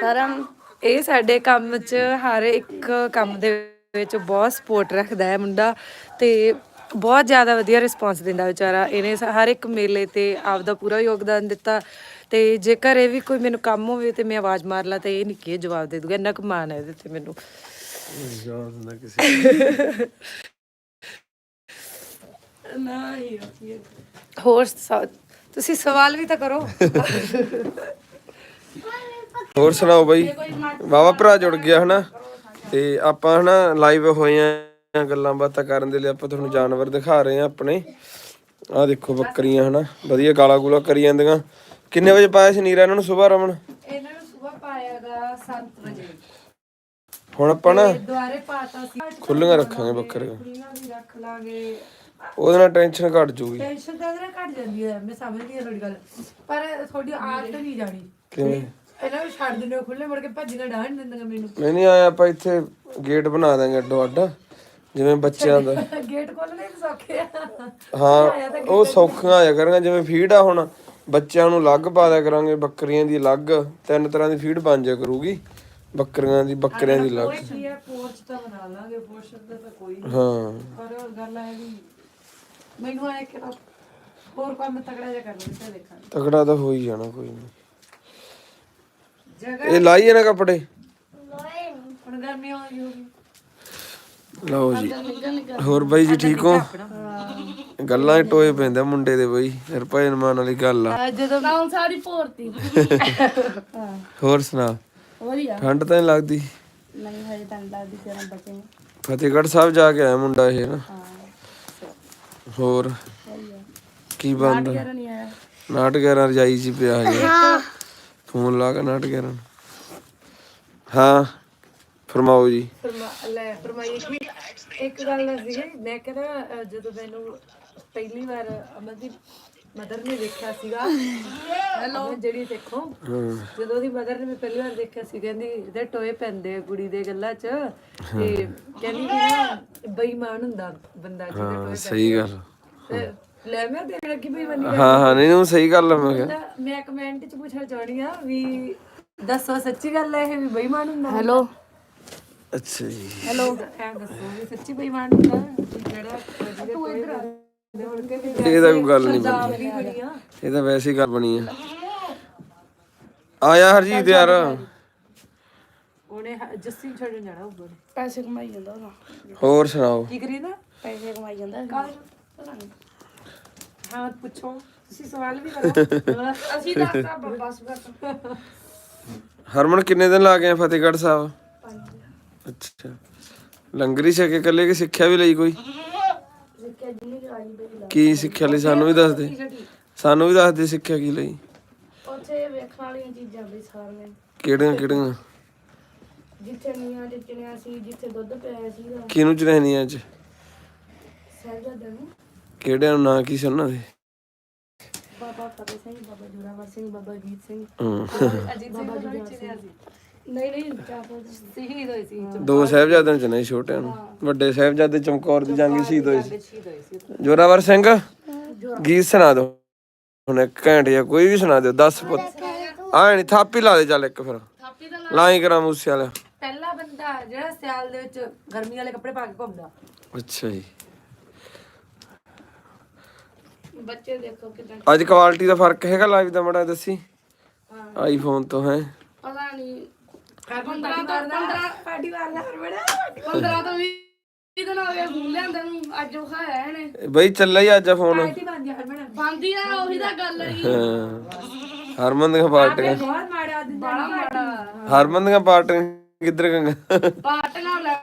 ਸਾਰਿਆਂ ਨੂੰ।
ਇਹ ਸਾਡੇ ਕੰਮ 'ਚ ਹਰ ਇੱਕ ਕੰਮ ਦੇ ਵਿੱਚ ਬਹੁਤ ਸਪੋਰਟ ਰੱਖਦਾ ਹੈ ਮੁੰਡਾ ਤੇ ਬਹੁਤ ਜ਼ਿਆਦਾ ਵਧੀਆ ਰਿਸਪਾਂਸ ਦਿੰਦਾ ਵਿਚਾਰਾ। ਇਹਨੇ ਸ- ਹਰ ਇੱਕ ਮੇਲੇ ਤੇ ਆਪਦਾ ਪੂਰਾ ਯੋਗਦਾਨ ਦਿੱਤਾ ਤੇ ਜੇ ਘਰੇ ਵੀ ਕੋਈ ਮੈਨੂੰ ਕੰਮ ਹੋਵੇ ਤੇ ਮੈਂ ਆਵਾਜ਼ ਮਾਰ ਲਾ ਤੇ ਇਹ ਨਿੱਕੀ ਜਵਾਬ ਦੇ ਦੂਗਾ। ਇੰਨਾ ਕੁ ਮਾਣ ਹੈ ਇਹਦੇ ਤੇ ਮੈਨੂੰ। ਹੋਰ ਸ- ਤੁਸੀਂ ਸਵਾਲ ਵੀ ਤਾਂ ਕਰੋ।
ਹੋਰ ਸੁਣਾਓ ਬਾਈ? ਵਾਵਾ ਭਰਾ ਜੁੜ ਗਿਆ ਹਨਾ? ਤੇ ਆਪਾਂ ਹਨਾ ਲਾਈਵ ਹੋਏ ਆ ਗੱਲਾਂ ਬਾਤਾਂ ਕਰਨ ਦੇ ਲਈ ਆਪਾਂ ਤੁਹਾਨੂੰ ਜਾਨਵਰ ਦਿਖਾ ਰਹੇ ਆ ਆਪਣੇ। ਆਹ ਦੇਖੋ ਬੱਕਰੀਆਂ ਹਨਾ ਵਧੀਆ ਗਾਲਾ ਗੂਲਾ ਕਰੀ ਜਾਂਦੀਆਂ। ਕਿੰਨੇ ਵਜੇ ਪਾਇਆ ਸੀ ਨੀਰਾ ਇਹਨਾਂ ਨੂੰ ਸਵੇਰ ਰਮਨ?
ਇਹਨਾਂ ਨੂੰ ਸਵੇਰ ਪਾਇਆਗਾ 7 ਵਜੇ।
ਹੁਣ ਆਪਾਂ ਨਾ
ਦੁਆਰੇ ਪਾਤਾ ਸੀ।
ਖੁੱਲੀਆਂ ਰੱਖਾਂਗੇ ਬੱਕਰੀਆਂ।
ਵੀ ਰੱਖ ਲਾਂਗੇ।
ਉਹਦੇ ਨਾਲ ਟੈਨਸ਼ਨ ਘਟ ਜੂਗੀ
ਟੈਨਸ਼ਨ ਤਾਂ ਇਹਦੇ ਨਾਲ ਘਟ ਜਾਂਦੀ ਹੈ ਮੈਂ ਸਮਝਦੀ ਹਾਂ ਤੁਹਾਡੀ ਗੱਲ। ਪਰ ਤੁਹਾਡੀ ਆਦਤ ਨਹੀਂ ਜਾਣੀ।
ਕਿਵੇਂ?
ਇਹਨਾਂ ਨੂੰ ਛੱਡ ਦਿੰਦੇ ਹੋ ਖੁੱਲੇ ਮੁੜ ਕੇ ਭੱਜਣਾ ਡਾਹ ਨਹੀਂ ਦਿੰਦੇ ਮੈਨੂੰ।
ਨਹੀਂ ਨਹੀਂ ਆਇਆ ਆਪਾਂ ਇੱਥੇ ਗੇਟ ਬਣਾ ਦਾਂਗੇ ਅੱਡੋ ਅੱਡ ਜਿਵੇਂ ਬੱਚਿਆਂ ਦਾ।
ਗੇਟ ਖੋਲਣੇ ਸੌਖੇ ਆ।
ਹਾਂ ਉਹ ਸੌਖੀਆਂ ਆਇਆ ਕਰਾਂਗੇ ਜਿਵੇਂ ਫੀਡ ਆ ਹੁਣ ਬੱਚਿਆਂ ਨੂੰ ਅਲੱਗ ਪਾ ਦਿਆ ਕਰਾਂਗੇ ਬੱਕਰੀਆਂ ਦੀ ਅਲੱਗ ਤਿੰਨ ਤਰ੍ਹਾਂ ਦੀ ਫੀਡ ਬਣ ਜਾ ਕਰੂਗੀ ਬੱਕਰੀਆਂ ਦੀ ਬੱਕਰਿਆਂ ਦੀ ਅਲੱਗ।
ਕੀ ਹੈ ਪੋਰਚ ਤਾਂ ਬਣਾ ਲਾਂਗੇ ਪੋਰਚ ਦਾ ਤਾਂ ਕੋਈ ਨਹੀਂ।
ਹਾਂ।
ਪਰ ਗੱਲ ਹੈ ਵੀ ਮੈਨੂੰ ਆਏ ਕਿ ਨਾ ਹੋਰ ਕੰਮ ਤਕੜਾ ਜਿਹਾ ਕਰ ਲਵਾਂ ਤੇ ਦੇਖਾਂਗੇ।
ਤਕੜਾ ਤਾਂ ਹੋ ਹੀ ਜਾਣਾ ਕੋਈ ਨਹੀਂ
ਜਗ੍ਹਾ
ਇਹ ਲਾਈਏ ਨਾ ਕੱਪੜੇ?
ਲੋਏ
ਹੁਣ ਗਰਮੀ ਹੋ ਗਈ। ਹੋਗੀ
ਲਓ ਜੀ। ਹੋਰ ਬਾਈ ਜੀ ਠੀਕ ਹੋ? ਗੱਲਾਂ ਹੀ ਟੋਏ ਪੈਂਦੇ ਮੁੰਡੇ ਦੇ ਬਾਈ। ਹਰਪਾਇਨ ਮਾਨ ਵਾਲੀ ਗੱਲ ਆ।
ਜਦੋਂ
ਨਾਮ ਸਾਰੀ ਭੋਰਤੀ
ਹੋਰ ਸੁਣਾ?
ਵਧੀਆ
ਠੰਡ ਤਾਂ ਨਹੀਂ ਲੱਗਦੀ?
ਨਹੀਂ ਹਜੇ ਤਾਂ ਲੱਗਦੀ ਤੇਰਾ ਬੱਚੇ
ਫਤਿਹਗੜ੍ਹ ਸਾਹਿਬ ਜਾ ਕੇ ਆਇਆ ਮੁੰਡਾ ਇਹ ਨਾ। ਹੋਰ? ਕੀ ਬੰਦਾ
ਨਹੀਂ ਆਇਆ।
ਨਾਟ ਗਿਆਰਾਂ ਰਜਾਈ ਚ ਪਿਆ ਹਜੇ ਫੋਨ ਲਾ ਕੇ ਨਾਟ ਗਿਆਰਾਂ ਨੂੰ। ਹਾਂ ਫਰਮਾਓ ਜੀ।
ਫਰਮਾ ਲੈ ਫਰਮਾਈ ਇੱਕ ਮਿੰਟ। ਇੱਕ ਗੱਲ ਸੀ ਮੈਂ ਕਹਿੰਦਾ ਜਦੋਂ ਮੈਨੂੰ ਪਹਿਲੀ ਵਾਰ ਅਮਨ ਦੀ ਮਦਰ ਨੇ ਦੇਖਿਆ ਸੀਗਾ ਹੈਲੋ ਜਿਹੜੀ ਦੇਖੋ
ਹਾਂ।
ਜਦੋਂ ਉਹਦੀ ਮਦਰ ਨੇ ਮੈਂ ਪਹਿਲੀ ਵਾਰ ਦੇਖਿਆ ਸੀ ਕਹਿੰਦੀ ਇਹਦੇ ਟੋਏ ਪੈਂਦੇ ਆ ਕੁੜੀ ਦੇ ਗੱਲਾਂ 'ਚ ਤੇ ਕਹਿੰਦੀ ਕਿ ਨਾ ਬੇਈਮਾਨ ਹੁੰਦਾ ਬੰਦਾ ਜਿਹਦੇ
ਹਾਂ
ਟੋਏ
ਸਹੀ ਗੱਲ।
ਤੇ ਲੈ ਮੈਂ ਦੇਖ ਲੱਗੀ ਬੇਈਮਾਨੀ
ਹਾਂ ਹਾਂ ਨਹੀਂ ਨਹੀਂ ਸਹੀ ਗੱਲ ਆ ਮੈਂ ਕਿਹਾ।
ਤਾਂ ਮੈਂ ਕਮੈਂਟ 'ਚ ਪੁੱਛਣਾ ਚਾਹਣੀ ਆ ਵੀ ਦੱਸੋ ਸੱਚੀ ਗੱਲ ਹੈ ਇਹ ਵੀ ਬੇਈਮਾਨ ਹੁੰਦਾ?
ਹੈਲੋ।
ਅੱਛਾ ਜੀ।
ਹੈਲੋ ਐਂ ਦੱਸੋ ਵੀ ਸੱਚੀ ਬੇਈਮਾਨ ਹੁੰਦਾ? ਵੀ ਜਿਹੜਾ ਜਿਹਦੇ ਟੋਏ ਪੈਂਦੇ ਮੁੜ ਕੇ ਵੀ
ਇਹ ਤਾਂ ਕੋਈ ਗੱਲ ਨਹੀਂ।
ਪੰਜਾਬ ਵੀ ਬਣੀ ਆ।
ਇਹ ਤਾਂ ਵੈਸੇ ਹੀ ਗੱਲ ਬਣੀ ਆ। ਆਇਆ ਹਰਜੀਤ ਯਾਰ।
ਉਹਨੇ ਜੱਸੀ ਛੱਡਣ ਜਾਣਾ ਉੱਪਰ।
ਪੈਸੇ ਕਮਾਈ ਜਾਂਦਾ ਉਹ
ਹੋਰ ਸੁਣਾਓ?
ਕੀ ਕਰੀ ਨਾ
ਪੈਸੇ ਕਮਾਈ ਜਾਂਦਾ। ਪਤਾ ਨਹੀਂ
ਹਾਂ ਪੁੱਛੋ। ਤੁਸੀਂ ਸਵਾਲ ਵੀ ਕਰੋ।
ਅਸੀਂ ਦੱਸਦਾ ਬਸ ਬਸ
ਹਰਮਨ ਕਿੰਨੇ ਦਿਨ ਲਾ ਗਏ ਆ ਫਤਿਹਗੜ੍ਹ ਸਾਹਿਬ? ਅੱਛਾ। ਲੰਗਰ ਹੀ ਛਕੇ ਕੱਲੇ ਕਿ ਸਿੱਖਿਆ ਵੀ ਲਈ ਕੋਈ?
ਕਰਾਈ ਬਈ
ਕੀ ਸਿੱਖਿਆ ਲਈ? ਸਾਨੂੰ ਵੀ ਦੱਸ ਦੇ। ਸਾਨੂੰ ਵੀ ਦੱਸ ਦੇ ਸਿੱਖਿਆ ਕੀ ਲਈ?
ਉੱਥੇ ਵੇਖਣ ਵਾਲੀਆਂ ਚੀਜ਼ਾਂ ਬਈ ਸਾਰੀਆਂ।
ਕਿਹੜੀਆਂ ਕਿਹੜੀਆਂ?
ਜਿੱਥੇ ਨੀਆਂ ਜਿੱਤਣੀਆਂ ਸੀ ਜਿੱਥੇ ਦੁੱਧ ਪਿਆ ਸੀਗਾ।
ਕਿਹਨੂੰ ਚ ਰਹਿਣੀਆਂ ਅੱਜ?
ਸਾਹਿਬਜ਼ਾਦੇ ਨੂੰ।
ਕਿਹੜਿਆਂ ਨੂੰ ਨਾਂ ਕੀ ਸੀ ਉਹਨਾਂ ਦੇ?
ਬਾਬਾ ਫਤਿਹ ਸਿੰਘ ਬਾਬਾ ਜੋਰਾਵਰ ਸਿੰਘ ਬਾਬਾ ਜੀਤ ਸਿੰਘ।
ਹੂੰ।
ਅਜੀਤ ਸਿੰਘ ਦਾ ਵੀ ਚਿਰਿਆ ਸੀ।
ਨਹੀਂ ਨਹੀਂ ਕਿਆ ਪਤਾ
ਸ਼ਹੀਦ ਹੋਏ ਸੀ
ਦੋ ਸਾਹਿਬਜ਼ਾਦਿਆਂ ਚ ਨਹੀਂ ਛੋਟਿਆਂ ਨੂੰ। ਵੱਡੇ ਸਾਹਿਬਜ਼ਾਦੇ ਚਮਕੌਰ ਦੀ ਜੰਗ ਸ਼ਹੀਦ ਹੋਏ ਸੀ।
ਸ਼ਹੀਦ ਹੋਏ ਸੀ
ਜੋਰਾਵਰ ਸਿੰਘ ਗੀਤ ਸੁਣਾ ਦਿਓ। ਹੁਣ ਇੱਕ ਘੰਟ ਜਾਂ ਕੋਈ ਵੀ ਸੁਣਾ ਦਿਓ 10 ਪੁੱਤ। ਆਏ ਨਹੀਂ ਥਾਪੀ ਲਾ ਦੇ ਚੱਲ ਇੱਕ ਫਿਰ। ਲਾਈ ਕਰਾਂ ਮੂਸੇ ਵਾਲਾ।
ਪਹਿਲਾ ਬੰਦਾ ਜਿਹੜਾ ਸਿਆਲ ਦੇ ਵਿੱਚ ਗਰਮੀ ਵਾਲੇ ਕੱਪੜੇ ਪਾ ਕੇ ਘੁੰਮਦਾ।
ਅੱਛਾ ਜੀ।
ਬੱਚੇ ਦੇਖੋ ਕਿਦਾਂ
ਅੱਜ ਕੁਆਲਿਟੀ ਦਾ ਫ਼ਰਕ ਹੈਗਾ ਲਾਈਵ ਦਾ ਮੜਾ ਦੱਸੀ? ਆਈਫੋਨ ਤੋਂ ਹੈ?
ਪਤਾ ਨਹੀਂ 15 ਤੋਂ 15 ਪਾਰਟੀ ਵਾਲਾ ਬੜਾ 15 ਤੋਂ 20 ਦਿਨ ਹੋ ਗਏ ਫੋਨ ਲਿਆਂਦੇ ਨੂੰ। ਅੱਜ ਉਹ ਖਾਇਆ ਇਹਨੇ।
ਬਈ ਚੱਲਿਆ ਹੀ ਅੱਜ ਫੋਨ
ਬੰਦੀ ਆ ਉਹੀ ਤਾਂ ਗੱਲ ਹੈ
ਹਾਂ। ਹਰਮਨ ਦੀਆਂ ਪਾਰਟੀਆਂ।
ਬਹੁਤ ਮਾੜਾ ਦਿਨ
ਬੜਾ ਮਾੜਾ।
ਹਰਮਨ ਦੀਆਂ ਪਾਰਟੀਆਂ ਕਿੱਧਰ ਗੰਗਾ?
ਪਾਟ ਨਾ ਲੈ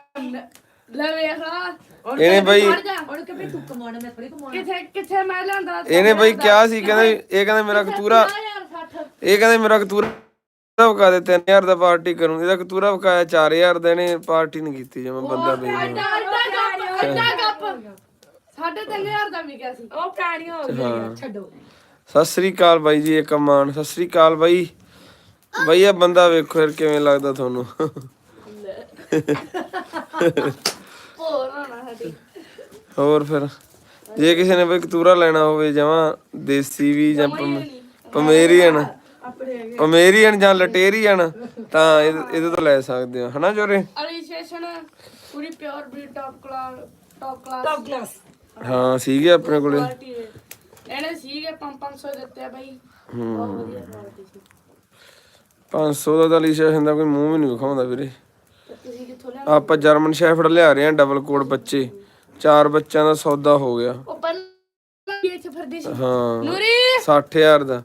ਲੈ ਵੇਖ ਲਾ।
ਇਹਨੇ ਬਈ
ਖੜ ਜਾ।
ਹੁਣ ਕਿ ਤੂੰ ਕਮਾਉਣਾ ਮੈਂ ਥੋੜੀ ਕਮਾਉਣਾ।
ਕਿੱਥੇ ਕਿੱਥੇ ਮੈਂ ਲਿਆਂਦਾ
ਇਹਨੇ ਬਈ ਕਿਹਾ ਸੀ ਕਹਿੰਦਾ ਵੀ- ਇਹ ਕਹਿੰਦਾ ਮੇਰਾ ਕਤੂਰਾ
ਯਾਰ 60
ਇਹ ਕਹਿੰਦੇ ਮੇਰਾ ਕਤੂਰਾ ਵਕਾ ਦੇ 3000 ਦਾ ਪਾਰਟੀ ਕਰੂੰ। ਇਹਦਾ ਕਤੂਰਾ ਵਕਾਇਆ 4000 ਦਾ ਇਹਨੇ ਪਾਰਟੀ ਨਹੀਂ ਕੀਤੀ ਜਮਾ ਬੰਦਾ ਬਈ
ਐਡਾ ਐਡਾ ਗੱਪ ਸਾਢੇ ਤਿੰਨ ਹਜ਼ਾਰ ਦਾ ਵਿਕਿਆ ਸੀ।
ਉਹ ਪੁਰਾਣੀ ਹੋ ਗਈ। ਛੱਡੋ।
ਸਤਿ ਸ੍ਰੀ ਅਕਾਲ ਬਾਈ ਜੀ ਇੱਕ ਮਾਨ ਸਤਿ ਸ੍ਰੀ ਅਕਾਲ ਬਾਈ। ਬਾਈ ਇਹ ਬੰਦਾ ਵੇਖੋ ਯਾਰ ਕਿਵੇਂ ਲੱਗਦਾ ਤੁਹਾਨੂੰ।
ਹੋਰ
ਫਿਰ ਜੇ ਕਿਸੇ ਨੇ ਬਈ ਕਤੂਰਾ ਲੈਣਾ ਹੋਵੇ ਜਮਾ ਦੇਸੀ ਵੀ ਜਾਂ ਪਮ- ਪਮੇਰੀਅਨ। ਪਮੇਰੀਅਨ ਜਾਂ ਲਟੇਰੀਅਨ ਤਾਂ ਇਹਦੇ ਇਹਦੇ ਤੋਂ ਲੈ ਸਕਦੇ ਹੋ। ਹਨਾ ਜੋਰੇ?
ਅਲੀਸੇਸ਼ਨ ਪੂਰੀ pure breed top class top class
top class
ਹਾਂ ਸੀਗੇ ਆਪਣੇ ਕੋਲੇ।
ਇਹਨੇ ਸੀਗੇ 500 ਦਿੱਤੇ ਆ ਬਾਈ। ਬਹੁਤ ਵਧੀਆ ਕੁਆਲਿਟੀ ਸੀ।
500 ਦਾ ਤਾਂ ਲੀਸ਼ਾ ਹੁੰਦਾ ਕੋਈ ਮੂੰਹ ਵੀ ਨਹੀਂ ਵਿਖਾਉਂਦਾ ਵੀਰੇ।
ਤੇ ਤੁਸੀਂ ਕਿੱਥੋਂ ਲਿਆ
ਆਪਾਂ ਜਰਮਨ ਸ਼ੈਫਰਡ ਲਿਆ ਰਹੇ ਆ ਡਬਲ ਕੋਡ ਬੱਚੇ। ਚਾਰ ਬੱਚਿਆਂ ਦਾ ਸੌਦਾ ਹੋ ਗਿਆ।
ਉਹ ਪਹਿਲਾਂ ਵੀ ਇੱਥੇ ਫਿਰਦੀ ਸੀ।
ਹਾਂ।
ਨੂਰੀ!
60000 ਦਾ।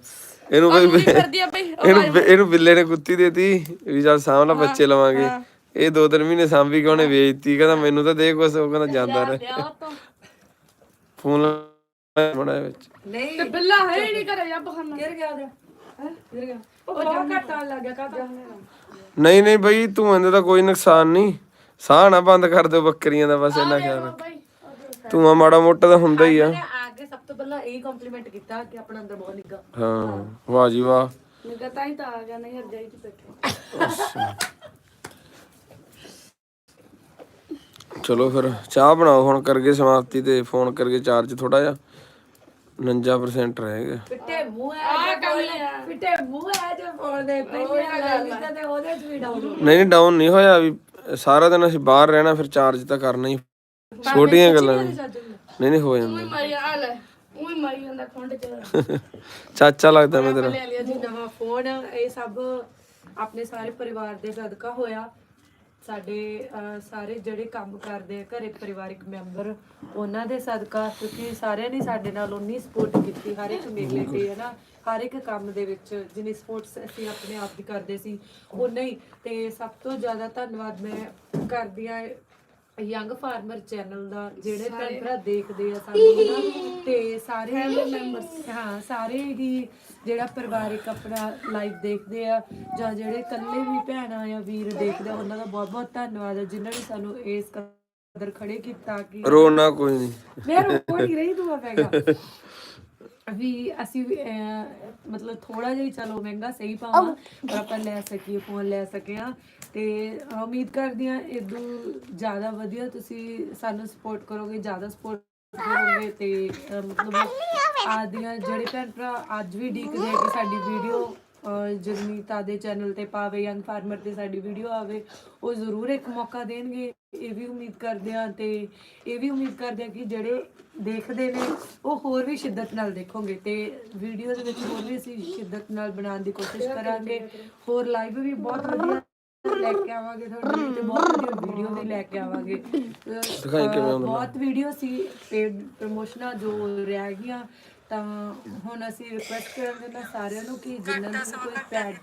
ਇਹਨੂੰ ਬਈ
ਫਿਰਦੀ ਆ ਬਈ। ਉਹ
ਇਹਨੂੰ ਇਹਨੂੰ ਬਿੱਲੇ ਨੇ ਕੁੱਤੀ ਦੇਤੀ ਵੀ ਚੱਲ ਸਾਂਭਲਾ ਬੱਚੇ ਲਵਾਂਗੇ। ਇਹ ਦੋ ਤਿੰਨ ਮਹੀਨੇ ਸਾਂਭੀ ਕੇ ਉਹਨੇ ਵੇਚਤੀ? ਕਹਿੰਦਾ ਮੈਨੂੰ ਤਾਂ ਦੇ ਕੁਛ ਉਹ ਕਹਿੰਦਾ ਜਾਂਦਾ ਰਹੇ। ਫੋਨ ਬੜਾ ਵਿੱਚ।
ਨਹੀਂ।
ਤੇ ਬਿੱਲਾ ਹੈ ਹੀ ਨਹੀਂ ਘਰੇ ਜਾ ਬਖਾਨਾ
ਗਿਰ ਗਿਆ ਉਹਦਾ। ਹੈ? ਗਿਰ ਗਿਆ। ਉਹ ਬਹੁਤ ਘੱਟ ਆਉਣ ਲੱਗ ਗਿਆ ਕਾਹਦਾ?
ਨਹੀਂ ਨਹੀਂ ਬਈ ਤੂੰ ਇਹਦੇ ਦਾ ਕੋਈ ਨੁਕਸਾਨ ਨਹੀਂ। ਸਾਹ ਨਾ ਬੰਦ ਕਰ ਦਿਓ ਬੱਕਰੀਆਂ ਦਾ ਬਸ ਇੰਨਾ ਖਿਆਲ ਰੱਖ। ਧੂੰਆਂ ਮਾੜਾ ਮੋਟਾ ਤਾਂ ਹੁੰਦਾ ਹੀ ਆ।
ਮੈਂ ਆ ਕੇ ਸਭ ਤੋਂ ਪਹਿਲਾਂ ਇਹ ਕੰਪਲੀਮੈਂਟ ਕੀਤਾ ਕਿ ਆਪਣਾ ਅੰਦਰ ਬਹੁਤ ਨਿੱਗਾ
ਹਾਂ ਵਾਹ ਜੀ ਵਾਹ।
ਨਿਕਾ ਤਾਂ ਹੀ ਤਾਂ ਆ ਗਿਆ ਨਹੀਂ ਰਜਾਈ ਚ ਬੈਠੇ।
ਚਲੋ ਫਿਰ ਚਾਹ ਬਣਾਓ ਹੁਣ ਕਰਕੇ ਸਮਾਪਤੀ ਤੇ ਫੋਨ ਕਰਕੇ ਚਾਰਜ ਥੋੜਾ ਜਿਹਾ। 49% ਰਹਿ ਗਿਆ।
ਫਿੱਟੇ ਮੂੰਹ ਹੈ ਜੋ ਫਿੱਟੇ ਮੂੰਹ ਹੈ ਜੋ ਬੋਲਦੇ ਪਹਿਲੇ ਗੱਲ ਤੇ ਉਹਦੇ ਚ ਵੀ ਡਾਊਨ
ਨਹੀਂ ਨਹੀਂ ਡਾਊਨ ਨਹੀਂ ਹੋਇਆ ਵੀ ਸਾਰਾ ਦਿਨ ਅਸੀਂ ਬਾਹਰ ਰਹਿਣਾ ਫਿਰ ਚਾਰਜ ਤਾਂ ਕਰਨਾ ਹੀ ਛੋਟੀਆਂ ਗੱਲਾਂ ਨੇ। ਨਹੀਂ ਨਹੀਂ ਹੋ ਜਾਂਦਾ
ਮਾਰੀ ਆ ਲੈ ਉਹੀ ਮਾਰੀ ਜਾਂਦਾ ਖੁੰਡ ਚ।
ਚਾਚਾ ਲੱਗਦਾ ਮੈਂ ਤੇਰਾ।
ਲੈ ਲਿਆ ਜੀ ਨਵਾਂ ਫੋਨ ਇਹ ਸਭ ਆਪਣੇ ਸਾਰੇ ਪਰਿਵਾਰ ਦੇ ਸਦਕਾ ਹੋਇਆ। ਸਾਡੇ ਸਾਰੇ ਜਿਹੜੇ ਕੰਮ ਕਰਦੇ ਆ ਘਰੇ ਪਰਿਵਾਰਿਕ ਮੈਂਬਰ ਉਹਨਾਂ ਦੇ ਸਦਕਾ ਕਿਉਂਕਿ ਸਾਰਿਆਂ ਨੇ ਸਾਡੇ ਨਾਲ ਉਨੀ ਸਪੋਰਟ ਕੀਤੀ ਹਰ ਇੱਕ ਮੇਲੇ ਤੇ ਹੈ ਨਾ ਹਰ ਇੱਕ ਕੰਮ ਦੇ ਵਿੱਚ ਜਿੰਨੀ ਸਪੋਰਟਸ ਅਸੀਂ ਆਪਣੇ ਆਪ ਦੀ ਕਰਦੇ ਸੀ ਉਨਾ ਹੀ। ਤੇ ਸਭ ਤੋਂ ਜ਼ਿਆਦਾ ਧੰਨਵਾਦ ਮੈਂ ਕਰਦੀ ਆ ਯੰਗ ਫਾਰਮਰ ਚੈਨਲ ਦਾ ਜਿਹੜੇ ਭੈਣ ਭਰਾ ਦੇਖਦੇ ਆ ਸਾਨੂੰ ਨਾ ਤੇ ਸਾਰੇ ਮੈਂਬਰਸ ਹਾਂ ਸਾਰੇ ਹੀ ਜਿਹੜਾ ਪਰਿਵਾਰਿਕ ਆਪਣਾ ਲਾਈਵ ਦੇਖਦੇ ਆ ਜਾਂ ਜਿਹੜੇ ਇਕੱਲੇ ਵੀ ਭੈਣਾਂ ਆ ਵੀਰ ਦੇਖਦੇ ਆ ਉਹਨਾਂ ਦਾ ਬਹੁਤ ਬਹੁਤ ਧੰਨਵਾਦ ਹੈ ਜਿਨ੍ਹਾਂ ਨੇ ਸਾਨੂੰ ਇਸ ਕਦਰ ਖੜੇ ਕੀਤਾ ਕਿ
ਰੋਣਾ ਕੋਈ ਨਹੀਂ।
ਮੈਂ ਰੋ ਨਹੀਂ ਰਹੀ ਤੂੰ ਪੈਗਾ ਵੀ ਅਸੀਂ ਅਹ, ਮਤਲਬ ਥੋੜਾ ਜਿਹਾ ਹੀ ਚਲੋ ਮਹਿੰਗਾ ਸਹੀ ਪਾਵਾਂ ਪਰ ਆਪਾਂ ਲੈ ਸਕੀਏ ਫੋਨ ਲੈ ਸਕੇ ਆ ਤੇ ਅਹ, ਉਮੀਦ ਕਰਦੀ ਆ ਇਦੋਂ ਜ਼ਿਆਦਾ ਵਧੀਆ ਤੁਸੀਂ ਸਾਨੂੰ ਸਪੋਰਟ ਕਰੋਗੇ ਜ਼ਿਆਦਾ ਸਪੋਰਟ ਕਰੋਗੇ ਤੇ ਅਹ, ਮਤਲਬ ਆਦੀਆਂ ਜਿਹੜੇ ਭੈਣ ਭਰਾ ਅੱਜ ਵੀ ਡੀਕਦੇ ਆ ਕਿ ਸਾਡੀ ਵੀਡੀਓ ਜਰਨੀਤਾ ਦੇ ਚੈਨਲ ਤੇ ਪਾਵੇ ਯੰਗ ਫਾਰਮਰ ਤੇ ਸਾਡੀ ਵੀਡੀਓ ਆਵੇ ਉਹ ਜ਼ਰੂਰ ਇੱਕ ਮੌਕਾ ਦੇਣਗੇ। ਇਹ ਵੀ ਉਮੀਦ ਕਰਦੇ ਆ ਤੇ ਇਹ ਵੀ ਉਮੀਦ ਕਰਦੇ ਆ ਕਿ ਜਿਹੜੇ ਦੇਖਦੇ ਨੇ ਉਹ ਹੋਰ ਵੀ ਸ਼ਿੱਦਤ ਨਾਲ ਦੇਖੋਗੇ ਤੇ ਵੀਡੀਓ ਦੇ ਵਿੱਚ ਹੋਰ ਵੀ ਅਸੀਂ ਸ਼ਿੱਦਤ ਨਾਲ ਬਣਾਉਣ ਦੀ ਕੋਸ਼ਿਸ਼ ਕਰਾਂਗੇ। ਹੋਰ ਲਾਈਵ ਵੀ ਬਹੁਤ ਵਧੀਆ ਲੈ ਕੇ ਆਵਾਂਗੇ ਤੁਹਾਡੇ ਲਈ ਤੇ ਬਹੁਤ ਵਧੀਆ ਵੀਡੀਓ ਵੀ ਲੈ ਕੇ ਆਵਾਂਗੇ। ਬਹੁਤ ਵੀਡੀਓ ਸੀ ਪੇਡ ਪ੍ਰਮੋਸ਼ਨਾਂ ਜੋ ਰਹਿ ਗਈਆਂ ਤਾਂ ਹੁਣ ਅਸੀਂ ਰਿਕੁਐਸਟ ਕਰਾਂਗੇ ਨਾ ਸਾਰਿਆਂ ਨੂੰ ਕਿ ਜਿਨ੍ਹਾਂ ਨੂੰ ਕੋਈ ਪੈਡ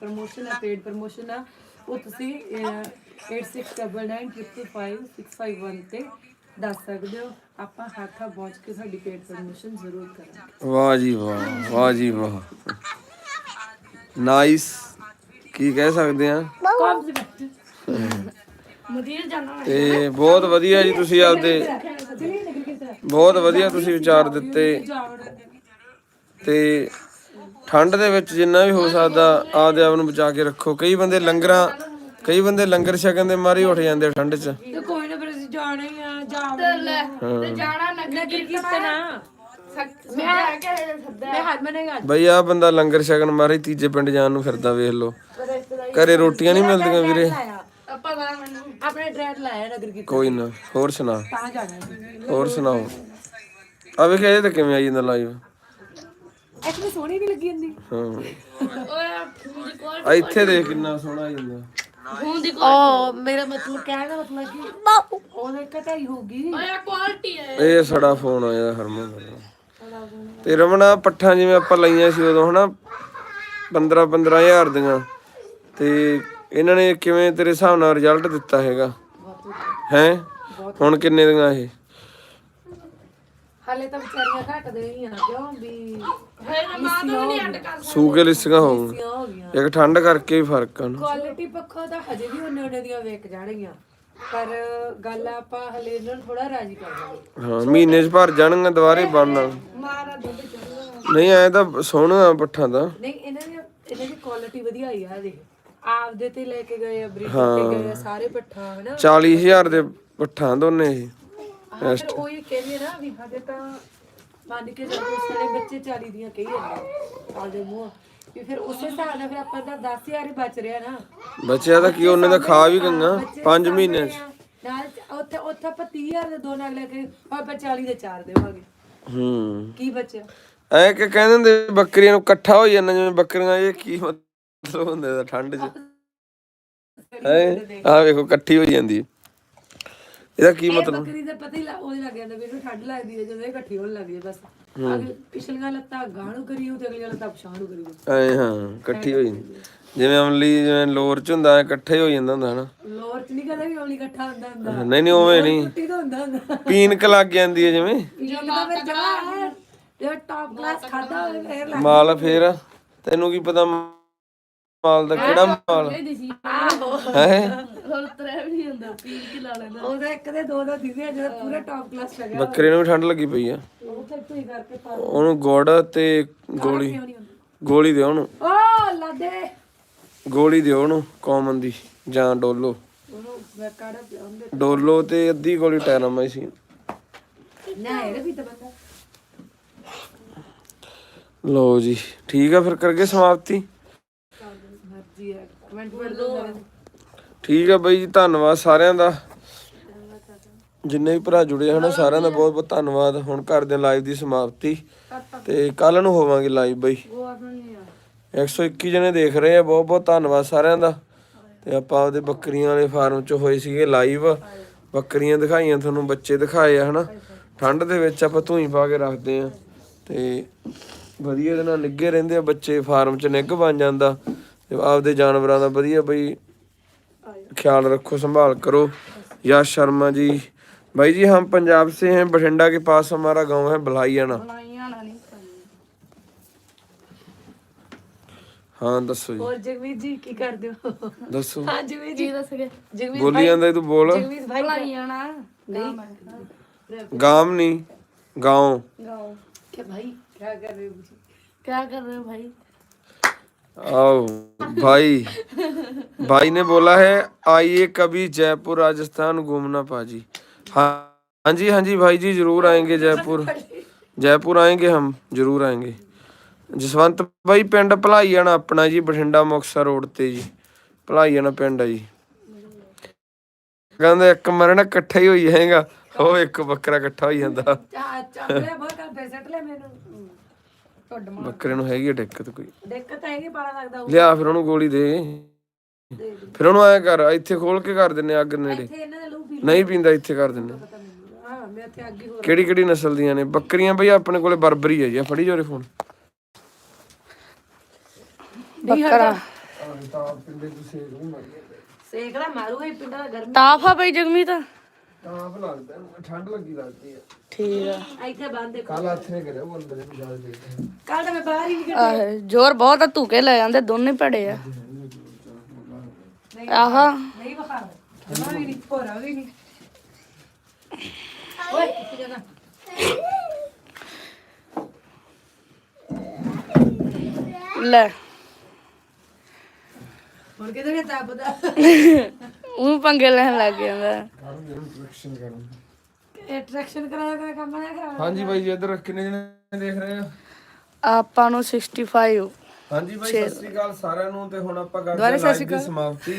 ਪ੍ਰਮੋਸ਼ਨ ਹੈ ਪੇਡ ਪ੍ਰਮੋਸ਼ਨ ਆ ਉਹ ਤੁਸੀਂ 8699555651 ਤੇ ਦੱਸ ਸਕਦੇ ਹੋ ਆਪਾਂ ਹੱਥਾਂ ਪਹੁੰਚ ਕੇ ਸਾਡੀ ਪੇਡ ਪ੍ਰਮੋਸ਼ਨ ਜ਼ਰੂਰ ਕਰਾਂਗੇ।
ਵਾਹ ਜੀ ਵਾਹ ਵਾਹ ਜੀ ਵਾਹ। ਨਾਈਸ ਕੀ ਕਹਿ ਸਕਦੇ ਆ? ਤੇ ਬਹੁਤ ਵਧੀਆ ਜੀ ਤੁਸੀਂ ਆਪਦੇ ਬਹੁਤ ਵਧੀਆ ਤੁਸੀਂ ਵਿਚਾਰ ਦਿੱਤੇ। ਤੇ ਠੰਡ ਦੇ ਵਿੱਚ ਜਿੰਨਾ ਵੀ ਹੋ ਸਕਦਾ ਆਪਦੇ ਆਪ ਨੂੰ ਬਚਾ ਕੇ ਰੱਖੋ। ਕਈ ਬੰਦੇ ਲੰਗਰਾਂ ਕਈ ਬੰਦੇ ਲੰਗਰ ਛਕਣ ਦੇ ਮਾਰੇ ਉੱਠ ਜਾਂਦੇ ਆ ਠੰਡ 'ਚ।
ਤੇ ਕੋਈ ਨਾ ਫਿਰ ਅਸੀਂ ਜਾਣਾ ਹੀ ਆ ਜਾ
ਤੇ ਲੈ ਤੇ ਜਾਣਾ ਨਗਰ
ਕੀਰਤਨ ਆ।
ਮੈਂ ਆ ਕੇ ਸੱਦਾ
ਮੈਂ ਹੱਥ ਮਨੇਗਾ
ਬਈ ਆ ਬੰਦਾ ਲੰਗਰ ਛਕਣ ਮਾਰੇ ਤੀਜੇ ਪਿੰਡ ਜਾਣ ਨੂੰ ਫਿਰਦਾ ਵੇਖ ਲਓ। ਘਰੇ ਰੋਟੀਆਂ ਨਹੀਂ ਮਿਲਦੀਆਂ ਵੀਰੇ।
ਪਤਾ ਮੈਨੂੰ।
ਆਪਣੇ ਡਰੈਡ ਲਾਇਆ ਨਗਰ ਕੀਰਤਨ।
ਕੋਈ ਨਾ ਹੋਰ ਸੁਣਾ।
ਤਾਂ ਜਾਣਾ ਸੀ।
ਹੋਰ ਸੁਣਾਓ। ਆ ਵੇਖ ਇਹ ਤੇ ਕਿਵੇਂ ਆਈ ਜਾਂਦਾ ਲਾਈਵ
ਐਕਚੁਅਲੀ ਸੋਹਣੀ ਨਹੀਂ ਲੱਗੀ ਜਾਂਦੀ
ਹਾਂ।
ਓਏ ਫੋਨ ਦੀ ਕਾਲ
ਆ ਇੱਥੇ ਦੇਖ ਕਿੰਨਾ ਸੋਹਣਾ ਆਈ ਜਾਂਦਾ।
ਫੋਨ ਦੀ
ਓ ਮੇਰਾ ਮਤਲਬ ਕਹਿਣ ਦਾ ਮਤਲਬ ਕਿ ਉਹਦੇ ਕਟਾਈ ਹੋਗੀ
ਓਏ ਕੁਆਲਿਟੀ ਹੈ।
ਇਹ ਸੜਾ ਫੋਨ ਆਇਆ ਹਰਮਨ ਦਾ। ਤੇ ਰਮਣਾ ਪੱਠਾਂ ਜਿਵੇਂ ਆਪਾਂ ਲਈਆਂ ਸੀ ਉਦੋਂ ਹਨਾ? 15 15000 ਦੀਆਂ। ਤੇ ਇਹਨਾਂ ਨੇ ਕਿਵੇਂ ਤੇਰੇ ਹਿਸਾਬ ਨਾਲ ਰਿਜ਼ਲਟ ਦਿੱਤਾ ਹੈਗਾ? ਹੈ? ਹੁਣ ਕਿੰਨੇ ਦੀਆਂ ਇਹ?
ਹਾਲੇ ਤਾਂ ਵਿਚਾਰੀਆਂ ਘੱਟ ਦੇ ਹੀ ਆ ਕਿਉਂ ਵੀ
ਹਏ ਤਾਂ ਮਾਂ ਤੋਂ ਵੀ ਨਹੀਂ ਅੱਡ ਕਰ
ਸੂਕੇ ਲਿਸੀਆਂ ਹੋਊ।
ਕਿਉਂ ਹੋ ਗਈਆਂ।
ਇੱਕ ਠੰਡ ਕਰਕੇ ਹੀ ਫ਼ਰਕ ਆ ਨਾ।
ਕੁਆਲਿਟੀ ਪੱਖੋਂ ਤਾਂ ਹਜੇ ਵੀ ਉਹਨੇ ਉਹਨੇ ਦੀਆਂ ਵੇਖ ਜਾਣਗੀਆਂ। ਪਰ ਗੱਲ ਆ ਆਪਾਂ ਹਲੇ ਇਹਨਾਂ ਨੂੰ ਥੋੜਾ ਰਾਜੀ ਕਰ ਲਾਂਗੇ
ਹਾਂ ਮਹੀਨੇ 'ਚ ਭਰ ਜਾਣਗੀਆਂ ਦੁਬਾਰੇ ਬਣਨਾ
ਮਾਰਾ ਦੁੱਧ ਚੜੂਗਾ
ਨਹੀਂ ਐ ਤਾਂ ਸੋਹਣਾ ਪੱਠਾਂ ਦਾ।
ਨਹੀਂ ਇਹਨਾਂ ਦੀ ਇਹਨਾਂ ਦੀ ਕੁਆਲਿਟੀ ਵਧੀਆ ਆਈ ਆ ਦੇਖ ਆਪਦੇ ਤੇ ਲੈ ਕੇ ਗਏ ਆ ਬਰੀਡ ਕੇ ਗਏ ਆ ਸਾਰੇ ਪੱਠਾ ਹਨਾ।
40000 ਦੇ ਪੱਠਾਂ ਦੋਨੇ ਇਹ।
ਹਾਂ, ਫਿਰ ਉਹ ਇਹ ਕਹਿੰਦੇ ਆ ਨਾ ਵੀ ਹਜੇ ਤਾਂ ਮੰਨ ਕੇ ਜਦੋਂ ਸਾਰੇ ਬੱਚੇ 40 ਦੀਆਂ ਕਹੀ ਜਾਂਦੇ ਆਪਦੇ ਮੂੰਹ ਵੀ ਫਿਰ ਉਸੇ ਹਿਸਾਬ ਨਾਲ ਫਿਰ ਆਪਾਂ ਦਾ 10000 ਹੀ ਬਚ ਰਿਹਾ ਨਾ।
ਬੱਚਿਆਂ ਦਾ ਕੀ ਉਹਨੇ ਤਾਂ ਖਾ ਵੀ ਗੰਗਾ 5 ਮਹੀਨੇ 'ਚ।
ਨਾਲ ਉੱਥੇ ਉੱਥੇ ਆਪਾਂ 30000 ਦੇ ਦੋ ਨਗ ਲੈ ਕੇ ਆਪਾਂ 40 ਦੇ ਚਾਰ ਦੇਵਾਂਗੇ।
ਹੂੰ।
ਕੀ ਬਚਿਆ?
ਐ ਕਿ ਕਹਿੰਦੇ ਹੁੰਦੇ ਬੱਕਰੀਆਂ ਨੂੰ ਇਕੱਠਾ ਹੋ ਜਾਂਦਾ ਜਿਵੇਂ ਬੱਕਰੀਆਂ ਇਹ ਕੀ ਮਤਲਬ ਹੁੰਦਾ ਠੰਡ 'ਚ। ਹੈ? ਆ ਵੇਖੋ ਇਕੱਠੀ ਹੋ ਜਾਂਦੀ। ਇਹਦਾ ਕੀ ਮਤਲਬ?
ਬੱਕਰੀ ਦਾ ਪਤਾ ਹੀ ਲੱਗ ਉਹਦੇ ਲੱਗ ਜਾਂਦਾ ਵੀ ਇਹਨੂੰ ਠੰਡ ਲੱਗਦੀ ਹੈ ਜਦੋਂ ਇਹ ਇਕੱਠੀ ਹੋਣ ਲੱਗ ਜੇ ਬਸ। ਅਗੇ ਪਿਛਲੀਆਂ ਲੱਤਾਂ ਗਾਣੂ ਕਰੀਓ ਤੇ ਅਗਲੀਆਂ ਲੱਤਾਂ ਪਛਾਣੂ ਕਰੀਓ।
ਐ ਹਾਂ ਇਕੱਠੀ ਹੋ ਜਾਂਦੀ ਜਿਵੇਂ ਅਮਲੀ ਜਿਵੇਂ ਲੋਰ 'ਚ ਹੁੰਦਾ ਇਕੱਠਾ ਹੀ ਹੋ ਜਾਂਦਾ ਹੁੰਦਾ ਹਨਾ?
ਲੋਰ ਚ ਨਹੀਂ ਕਦੇ ਵੀ ਔਲੀ ਇਕੱਠਾ ਹੁੰਦਾ ਹੁੰਦਾ।
ਨਹੀਂ ਨਹੀਂ ਉਵੇਂ ਨਹੀਂ।
ਟੁੱਟੀ ਤਾਂ ਹੁੰਦਾ ਹੁੰਦਾ।
ਪੀਨਕ ਲੱਗ ਜਾਂਦੀ ਹੈ ਜਿਵੇਂ?
ਇਹ ਤਾਂ ਫਿਰ ਜਗਾ ਹੈ। ਜੇ ਟੌਪ ਕਲਾਸ ਖਾਦਾ ਹੋਵੇ ਫੇਰ ਲੱਗ
ਮਾਲ ਫੇਰ। ਤੈਨੂੰ ਕੀ ਪਤਾ ਮਾਲ ਦਾ ਕਿਹੜਾ ਮਾਲ?
ਆਹੋ
ਹੈ?
ਹੁਣ ਤਰੇ ਵੀ ਨਹੀਂ ਹੁੰਦਾ ਪੀ ਕੇ ਲਾ ਲੈਂਦਾ।
ਉਹਦਾ ਇੱਕ ਦੇ ਦੋ ਦੋ ਦਿਨੇ ਜਿਹੜਾ ਪੂਰਾ ਟੌਪ ਕਲਾਸ ਲੱਗਿਆ
ਬੱਕਰੇ ਨੂੰ ਵੀ ਠੰਡ ਲੱਗੀ ਪਈ ਆ।
ਉਹ ਫਿਰ ਤੂੰ ਹੀ ਕਰਕੇ ਪਾ
ਉਹਨੂੰ ਗੁੜ ਤੇ ਗੋਲੀ। ਗੋਲੀ ਦਿਓ ਉਹਨੂੰ।
ਓ ਲਾਦੇ।
ਗੋਲੀ ਦਿਓ ਉਹਨੂੰ ਕਾਮਨ ਦੀ ਜਾਂ ਡੋਲੋ।
ਉਹਨੂੰ ਮੈਂ ਕਾੜਾ ਪਿਆਉਂਦੇ
ਡੋਲੋ ਤੇ ਅੱਧੀ ਗੋਲੀ ਟੈਰਾਮਾਈਸਿਨ
ਨਾ ਇਹ ਵੀ ਤਾਂ ਬੰਦਾ।
ਲਓ ਜੀ ਠੀਕ ਆ ਫਿਰ ਕਰਗੇ ਸਮਾਪਤੀ।
ਮਰਜ਼ੀ ਹੈ ਕਮੈਂਟ ਕਰ ਦੋ
ਠੀਕ ਆ ਬਾਈ ਜੀ, ਧੰਨਵਾਦ ਸਾਰਿਆਂ ਦਾ। ਜਿੰਨੇ ਵੀ ਭਰਾ ਜੁੜੇ ਹਨ, ਸਾਰਿਆਂ ਦਾ ਬਹੁਤ ਬਹੁਤ ਧੰਨਵਾਦ। ਹੁਣ ਕਰਦੇ ਲਾਈਵ ਦੀ ਸਮਾਪਤੀ। ਤੇ ਕੱਲ ਨੂੰ ਹੋਵਾਂਗੇ ਲਾਈਵ ਬਾਈ।
ਉਹ ਆਪਣਾ ਨਹੀਂ
121 ਜਣੇ ਦੇਖ ਰਹੇ ਆ ਬਹੁਤ ਬਹੁਤ ਧੰਨਵਾਦ ਸਾਰਿਆਂ ਦਾ। ਤੇ ਆਪਾਂ ਆਪਦੇ ਬੱਕਰੀਆਂ ਵਾਲੇ ਫਾਰਮ 'ਚ ਹੋਏ ਸੀਗੇ ਲਾਈਵ ਬੱਕਰੀਆਂ ਦਿਖਾਈਆਂ, ਤੁਹਾਨੂੰ ਬੱਚੇ ਦਿਖਾਏ ਆ, ਹਨਾ। ਠੰਡ ਦੇ ਵਿੱਚ ਆਪਾਂ ਧੂਈ ਪਾ ਕੇ ਰੱਖਦੇ ਆ। ਤੇ ਵਧੀਆ ਦੇ ਨਾਲ ਨਿੱਗੇ ਰਹਿੰਦੇ ਆ ਬੱਚੇ, ਫਾਰਮ 'ਚ ਨਿੱਘ ਬਣ ਜਾਂਦਾ। ਤੇ ਆਪਦੇ ਜਾਨਵਰਾਂ ਦਾ ਵਧੀਆ ਬਈ ख्याल रखो संभाल करो यश शर्मा जी भाई जी हम पंजाब से हैं बठिंडा के पास हमारा गांव है बलाईयाना
ਬਣਾਈਆਂ ਨਾ ਨਹੀਂ ਕਰਨੀ
हाँ दसो जी
ਹੋਰ ਜਗਵੀਰ ਜੀ ਕੀ ਕਰਦੇ ਹੋ
दसो
ਹਾਂ ਜਗਵੀਰ ਜੀ
ਕੀ ਦੱਸ ਗਏ
ਜਗਵੀਰ
बोली ਜਾਂਦਾ तू बोल
ਜਗਵੀਰ ਭਾਈ
ਬਣਾਈਆਂ ਨਾ ਨਹੀਂ
गांव नहीं गांव
ਗਾਓ
क्या भाई क्या कर रहे हो जी
क्या कर रहे हो भाई
आओ भाई भाई ने बोला है आइए कभी जयपुर राजस्थान घूमना पाजी हाँ हाँ जी हाँ जी भाई जी जरूर आएंगे जयपुर जयपुर आएंगे हम जरूर आएंगे ਜਸਵੰਤ ਬਾਈ ਪਿੰਡ ਭਲਾਈਆਣਾ ਆਪਣਾ ਜੀ ਬਠਿੰਡਾ ਮੁਕਤਸਰ ਰੋਡ ਤੇ ਜੀ ਭਲਾਈਆਣਾ ਪਿੰਡ ਆ ਜੀ ਕਹਿੰਦੇ ਇੱਕ ਮਰਨ ਇਕੱਠਾ ਹੀ ਹੋਈ ਜਾਏਗਾ ਉਹ ਇੱਕ ਬੱਕਰਾ ਇਕੱਠਾ ਹੋਈ ਜਾਂਦਾ
ਚਾ ਚਾਪਲੇ ਬਹੁਤ ਕਰ ਦੇ ਸੱਟ ਲੈ ਮੈਨੂੰ ਟੱਡ ਮਾਰ
ਬੱਕਰੇ ਨੂੰ ਹੈਗੀ ਆ ਦਿੱਕਤ ਕੋਈ।
ਦਿੱਕਤ ਹੈਗੀ ਪਾਲਾ ਲੱਗਦਾ ਉਹ
ਲਿਆ ਫਿਰ ਉਹਨੂੰ ਗੋਲੀ ਦੇ। ਫਿਰ ਉਹਨੂੰ ਐ ਕਰ ਇੱਥੇ ਖੋਲ ਕੇ ਕਰ ਦਿੰਨੇ ਅੱਗ ਨੇੜੇ।
ਇੱਥੇ ਇਹਨਾਂ ਦੇ ਲਹੂ ਪੀ
ਨਹੀਂ ਪੀਂਦਾ ਇੱਥੇ ਕਰ ਦਿੰਨੇ
ਪਤਾ ਮੈਨੂੰ ਹਾਂ ਮੈਂ ਇੱਥੇ ਅੱਗੇ ਹੋਰ
ਕਿਹੜੀ ਕਿਹੜੀ ਨਸਲ ਦੀਆਂ ਨੇ? ਬੱਕਰੀਆਂ ਬਈ ਆਪਣੇ ਕੋਲੇ ਬਰਬਰੀ ਹੈ ਜੀ। ਆਹ ਫੜੀ ਜੋਰੇ ਫੋਨ।
ਬੱਕਰਾ।
ਸੇਕੜਾ ਮਾਰੂਗਾ ਹੀ ਪਿੰਡਾਂ ਦਾ ਗਰਮੀ।
ਤਾਫ ਆ ਬਈ ਜਗਮੀਤ।
ਤਾਂ ਲੱਗਦਾ ਠੰਡ ਲੱਗੀ ਲੱਗਦੀ ਹੈ
ਠੀਕ ਆ।
ਇੱਥੇ ਬੰਦ ਦੇਖੋ।
ਕੱਲ ਹੱਥ ਨੇ ਕਰਿਆ ਉਹ ਅੰਦਰ ਨੂੰ ਜਾ ਕੇ
ਕੱਲ ਤਾਂ ਮੈਂ ਬਾਹਰ ਹੀ ਨਹੀਂ
ਆਹ ਜ਼ੋਰ ਬਹੁਤ ਆ ਧੂਕੇ ਲੈ ਜਾਂਦੇ ਦੋਨੇ ਭੜੇ ਆ। ਆਹਾ।
ਨਹੀਂ ਬਖਾ ਜਮਾ ਵੀ ਨਹੀਂ ਭੋਰਾ ਵੀ ਨਹੀਂ ਓਏ ਕਿੱਥੇ ਜਾਣਾ
ਲੈ।
ਹੁਣ ਕਿਧਰ ਗਿਆ ਤਾਪਦਾ
ਉਹ ਪੰਗੇ ਲੈਣ ਲੱਗ ਜਾਂਦਾ।
ਅਟਰੈਕਸ਼ਨ ਕਰਾਇਆ ਕਰ ਕੰਮ ਨਾ ਕਰਾ
ਹਾਂਜੀ ਬਾਈ ਜੀ ਇੱਧਰ ਕਿੰਨੇ ਜਣੇ ਦੇਖ ਰਹੇ ਆ
ਆਪਾਂ ਨੂੰ 65
ਹਾਂਜੀ ਬਾਈ ਸਤਿ ਸ੍ਰੀ ਅਕਾਲ ਸਾਰਿਆਂ ਨੂੰ ਤੇ ਹੁਣ ਆਪਾਂ ਕਰਦੇ ਹਾਂ ਲਾਈਵ ਦੀ ਸਮਾਪਤੀ।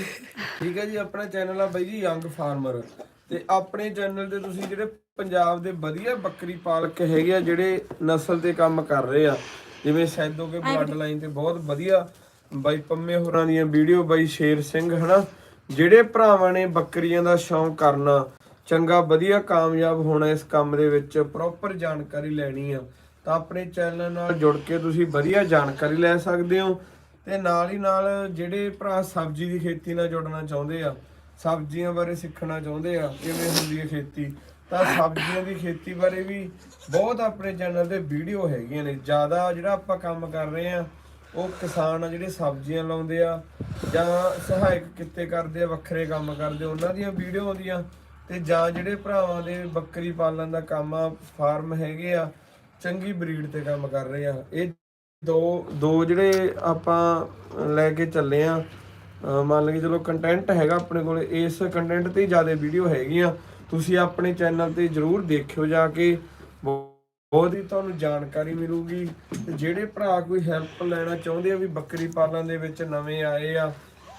ਠੀਕ ਹੈ ਜੀ ਆਪਣਾ ਚੈਨਲ ਆ ਬਾਈ ਜੀ ਯੰਗ ਫਾਰਮਰ ਤੇ ਆਪਣੇ ਚੈਨਲ ਤੇ ਤੁਸੀਂ ਜਿਹੜੇ ਪੰਜਾਬ ਦੇ ਵਧੀਆ ਬੱਕਰੀ ਪਾਲਕ ਹੈਗੇ ਆ ਜਿਹੜੇ ਨਸਲ ਤੇ ਕੰਮ ਕਰ ਰਹੇ ਆ ਜਿਵੇਂ ਸੈਦੋ ਕੇ ਬਲੱਡ ਲਾਈਨ ਤੇ ਬਹੁਤ ਵਧੀਆ ਬਾਈ ਪੰਮੇ ਹੋਰਾਂ ਦੀਆਂ ਵੀਡੀਓ ਬਾਈ ਸ਼ੇਰ ਸਿੰਘ ਹਨਾ? ਜਿਹੜੇ ਭਰਾਵਾਂ ਨੇ ਬੱਕਰੀਆਂ ਦਾ ਸ਼ੌਂਕ ਕਰਨਾ, ਚੰਗਾ ਵਧੀਆ ਕਾਮਯਾਬ ਹੋਣਾ ਇਸ ਕੰਮ ਦੇ ਵਿੱਚ ਪ੍ਰੋਪਰ ਜਾਣਕਾਰੀ ਲੈਣੀ ਆ, ਤਾਂ ਆਪਣੇ ਚੈਨਲ ਨਾਲ ਜੁੜ ਕੇ ਤੁਸੀਂ ਵਧੀਆ ਜਾਣਕਾਰੀ ਲੈ ਸਕਦੇ ਹੋ ਤੇ ਨਾਲ ਹੀ ਨਾਲ ਜਿਹੜੇ ਭਰਾ ਸਬਜ਼ੀ ਦੀ ਖੇਤੀ ਨਾਲ ਜੁੜਨਾ ਚਾਹੁੰਦੇ ਆ, ਸਬਜ਼ੀਆਂ ਬਾਰੇ ਸਿੱਖਣਾ ਚਾਹੁੰਦੇ ਆ, ਕਿਵੇਂ ਹੁੰਦੀ ਹੈ ਖੇਤੀ, ਤਾਂ ਸਬਜ਼ੀਆਂ ਦੀ ਖੇਤੀ ਬਾਰੇ ਵੀ ਬਹੁਤ ਆਪਣੇ ਚੈਨਲ ਤੇ ਵੀਡੀਓ ਹੈਗੀਆਂ ਨੇ, ਜ਼ਿਆਦਾ ਜਿਹੜਾ ਆਪਾਂ ਕੰਮ ਕਰ ਰਹੇ ਆ ਉਹ ਕਿਸਾਨ ਆ ਜਿਹੜੇ ਸਬਜ਼ੀਆਂ ਲਾਉਂਦੇ ਆ ਜਾਂ ਸਹਾਇਕ ਕਿੱਤੇ ਕਰਦੇ ਆ, ਵੱਖਰੇ ਕੰਮ ਕਰਦੇ ਉਹਨਾਂ ਦੀਆਂ ਵੀਡੀਓ ਆਉਂਦੀਆਂ ਤੇ ਜਾਂ ਜਿਹੜੇ ਭਰਾਵਾਂ ਦੇ ਬੱਕਰੀ ਪਾਲਣ ਦਾ ਕੰਮ ਆ, ਫਾਰਮ ਹੈਗੇ ਆ, ਚੰਗੀ ਬਰੀਡ ਤੇ ਕੰਮ ਕਰ ਰਹੇ ਆ। ਇਹ ਦੋ ਦੋ ਜਿਹੜੇ ਆਪਾਂ ਲੈ ਕੇ ਚੱਲੇ ਆ ਮੰਨ ਲਓ ਚਲੋ ਕੰਟੈਂਟ ਹੈਗਾ ਆਪਣੇ ਕੋਲ, ਇਸ ਕੰਟੈਂਟ ਤੇ ਹੀ ਜ਼ਿਆਦਾ ਵੀਡੀਓ ਹੈਗੀਆਂ। ਤੁਸੀਂ ਆਪਣੇ ਚੈਨਲ ਤੇ ਜਰੂਰ ਦੇਖਿਓ ਜਾ ਕੇ। ਬਹੁ- ਬਹੁਤ ਹੀ ਤੁਹਾਨੂੰ ਜਾਣਕਾਰੀ ਮਿਲੂਗੀ ਤੇ ਜਿਹੜੇ ਭਰਾ ਕੋਈ ਹੈਲਪ ਲੈਣਾ ਚਾਹੁੰਦੇ ਆ ਵੀ ਬੱਕਰੀ ਪਾਲਣ ਦੇ ਵਿੱਚ ਨਵੇਂ ਆਏ ਆ,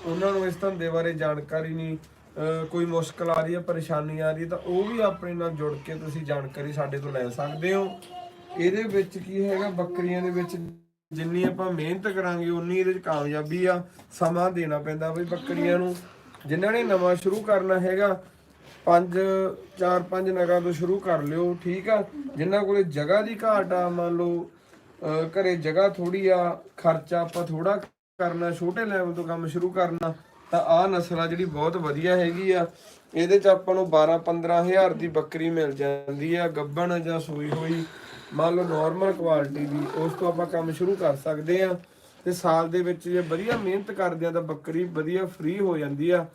ਉਹਨਾਂ ਨੂੰ ਇਸ ਧੰਦੇ ਬਾਰੇ ਜਾਣਕਾਰੀ ਨਹੀਂ ਕੋਈ ਮੁਸ਼ਕਲ ਆ ਰਹੀ ਹੈ ਪਰੇਸ਼ਾਨੀ ਆ ਰਹੀ ਹੈ ਤਾਂ ਉਹ ਵੀ ਆਪਣੇ ਨਾਲ ਜੁੜ ਕੇ ਤੁਸੀਂ ਜਾਣਕਾਰੀ ਸਾਡੇ ਤੋਂ ਲੈ ਸਕਦੇ ਹੋ। ਇਹਦੇ ਵਿੱਚ ਕੀ ਹੈਗਾ, ਬੱਕਰੀਆਂ ਦੇ ਵਿੱਚ ਜਿੰਨੀ ਆਪਾਂ ਮਿਹਨਤ ਕਰਾਂਗੇ, ਉਨੀ ਇਹਦੇ ਵਿੱਚ ਕਾਮਯਾਬੀ ਆ, ਸਮਾਂ ਦੇਣਾ ਪੈਂਦਾ ਵੀ ਬੱਕਰੀਆਂ ਨੂੰ। ਜਿਨ੍ਹਾਂ ਨੇ ਨਵਾਂ ਸ਼ੁਰੂ ਕਰਨਾ ਹੈਗਾ ਪੰਜ, ਚਾਰ, ਪੰਜ ਨਗਾਂ ਤੋਂ ਸ਼ੁਰੂ ਕਰ ਲਿਓ, ਠੀਕ ਆ? ਜਿਨ੍ਹਾਂ ਕੋਲੇ ਜਗ੍ਹਾ ਦੀ ਘਾਟ ਆ, ਮੰਨ ਲਓ, ਅਹ ਘਰੇ ਜਗ੍ਹਾ ਥੋੜੀ ਆ, ਖਰਚਾ ਆਪਾਂ ਥੋੜਾ ਕਰਨਾ, ਛੋਟੇ ਲੈਵਲ ਤੋਂ ਕੰਮ ਸ਼ੁਰੂ ਕਰਨਾ, ਤਾਂ ਆਹ ਨਸਲ ਆ ਜਿਹੜੀ ਬਹੁਤ ਵਧੀਆ ਹੈਗੀ ਆ, ਇਹਦੇ ਚ ਆਪਾਂ ਨੂੰ 12 15000 ਦੀ ਬੱਕਰੀ ਮਿਲ ਜਾਂਦੀ ਆ, ਗੱਬਣ ਜਾਂ ਸੂਈ ਹੋਈ, ਮੰਨ ਲਓ ਨਾਰਮਲ ਕੁਆਲਿਟੀ ਦੀ, ਉਸ ਤੋਂ ਆਪਾਂ ਕੰਮ ਸ਼ੁਰੂ ਕਰ ਸਕਦੇ ਆ, ਤੇ ਸਾਲ ਦੇ ਵਿੱਚ ਜੇ ਵਧੀਆ ਮਿਹਨਤ ਕਰਦੇ ਆ, ਤਾਂ ਬੱਕਰੀ ਵਧੀਆ ਫ੍ਰੀ ਹੋ ਜਾਂਦੀ ਆ।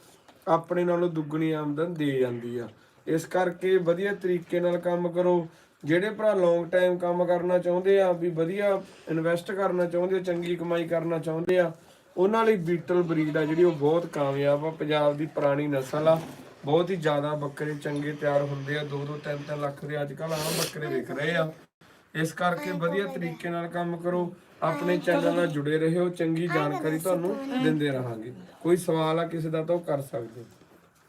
ਆਪਣੇ ਨਾਲੋਂ ਦੁੱਗਣੀ ਆਮਦਨ ਦੇ ਜਾਂਦੀ ਆ। ਇਸ ਕਰਕੇ ਵਧੀਆ ਤਰੀਕੇ ਨਾਲ ਕੰਮ ਕਰੋ। ਜਿਹੜੇ ਭਰਾ ਲੌਂਗ ਟਾਈਮ ਕੰਮ ਕਰਨਾ ਚਾਹੁੰਦੇ ਆ ਵੀ ਵਧੀਆ ਇਨਵੈਸਟ ਕਰਨਾ ਚਾਹੁੰਦੇ ਆ ਚੰਗੀ ਕਮਾਈ ਕਰਨਾ ਚਾਹੁੰਦੇ ਆ ਉਹਨਾਂ ਲਈ ਬੀਟਲ ਬਰੀਡ ਆ ਜਿਹੜੀ ਉਹ ਬਹੁਤ ਕਾਮਯਾਬ ਆ। ਪੰਜਾਬ ਦੀ ਪੁਰਾਣੀ ਨਸਲ ਆ। ਬਹੁਤ ਹੀ ਜ਼ਿਆਦਾ ਬੱਕਰੇ ਚੰਗੇ ਤਿਆਰ ਹੁੰਦੇ ਆ। 2-2 3-3 ਲੱਖ ਦੇ ਅੱਜ ਕੱਲ੍ਹ ਆਮ ਬੱਕਰੇ ਵਿਕ ਰਹੇ ਆ। ਇਸ ਕਰਕੇ ਵਧੀਆ ਤਰੀਕੇ ਨਾਲ ਕੰਮ ਕਰੋ। ਆਪਣੇ ਚੈਨਲ ਨਾਲ ਜੁੜੇ ਰਹੋ ਚੰਗੀ ਜਾਣਕਾਰੀ ਤੁਹਾਨੂੰ ਦਿੰਦੇ ਰਹਾਂਗੇ। ਕੋਈ ਸਵਾਲ ਆ ਕਿਸੇ ਦਾ ਤਾਂ ਉਹ ਕਰ ਸਕਦੇ ਹੋ।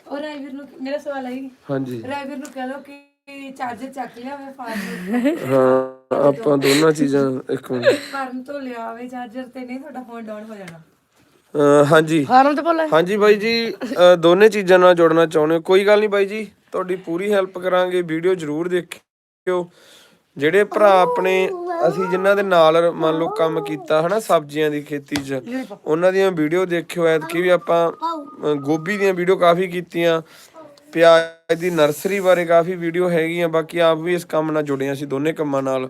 ਔਰ ਰਾਈਵਰ ਨੂੰ ਮੇਰਾ ਸਵਾਲ ਹੈ
ਹਾਂਜੀ।
ਰਾਈਵਰ ਨੂੰ ਕਹਿ ਲਓ ਕਿ ਚਾਰਜਰ ਚੱਕ ਲਿਆ ਹੋਵੇ ਫਾਰਮ
ਹਾਂ ਆਪਾਂ ਦੋਨਾਂ ਚੀਜ਼ਾਂ ਇੱਕ ਮਿੰਟ।
ਫਾਰਮ ਤੋਂ ਲਿਆ ਹੋਵੇ ਚਾਰਜਰ ਤੇ ਨਹੀਂ ਤੁਹਾਡਾ ਫੋਨ ਡਾਊਨ ਹੋ ਜਾਣਾ।
ਅਹ ਹਾਂਜੀ।
ਫਾਰਮ ਤੇ ਬੋਲੇ
ਹਾਂਜੀ ਬਾਈ ਜੀ ਅਹ ਦੋਨੇ ਚੀਜ਼ਾਂ ਨਾਲ ਜੁੜਨਾ ਚਾਹੁੰਦੇ ਹੋ। ਕੋਈ ਗੱਲ ਨਹੀਂ ਬਾਈ ਜੀ ਤੁਹਾਡੀ ਪੂਰੀ ਹੈਲਪ ਕਰਾਂਗੇ। ਵੀਡੀਓ ਜਰੂਰ ਦੇਖਿਓ। ਜਿਹੜੇ ਭਰਾ ਆਪਣੇ ਅਸੀਂ ਜਿਨ੍ਹਾਂ ਦੇ ਨਾਲ ਮੰਨ ਲਓ ਕੰਮ ਕੀਤਾ ਹਨਾ ਸਬਜ਼ੀਆਂ ਦੀ ਖੇਤੀ 'ਚ ਉਹਨਾਂ ਦੀਆਂ ਵੀਡੀਓ ਦੇਖਿਓ ਐਤਕੀ ਵੀ ਆਪਾਂ ਗੋਭੀ ਦੀਆਂ ਵੀਡੀਓ ਕਾਫੀ ਕੀਤੀਆਂ ਪਿਆਜ਼ ਦੀ ਨਰਸਰੀ ਬਾਰੇ ਕਾਫੀ ਵੀਡੀਓ ਹੈਗੀਆਂ ਬਾਕੀ ਆਪ ਵੀ ਇਸ ਕੰਮ ਨਾਲ ਜੁੜੇ ਹਾਂ ਅਸੀਂ ਦੋਨੇ ਕੰਮਾਂ ਨਾਲ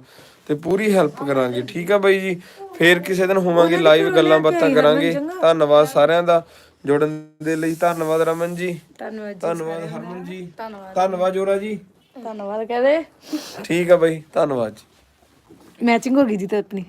ਤੇ ਪੂਰੀ ਹੈਲਪ ਕਰਾਂਗੇ ਠੀਕ ਆ ਬਾਈ ਜੀ? ਫੇਰ ਕਿਸੇ ਦਿਨ ਹੋਵਾਂਗੇ ਲਾਈਵ ਗੱਲਾਂ ਬਾਤਾਂ ਕਰਾਂਗੇ। ਧੰਨਵਾਦ ਸਾਰਿਆਂ ਦਾ ਜੁੜਨ ਦੇ ਲਈ ਧੰਨਵਾਦ ਰਮਨ ਜੀ।
ਧੰਨਵਾਦ
ਧੰਨਵਾਦ ਹਰਮਨ ਜੀ। ਧੰਨਵਾਦ ਜੋਰਾ ਜੀ।
ਧੰਨਵਾਦ ਕਹਦੇ।
ਠੀਕ ਆ ਬਾਈ ਧੰਨਵਾਦ ਜੀ।
ਮੈਚਿੰਗ ਹੋ ਗਈ ਜੀ ਤਾਂ ਆਪਣੀ।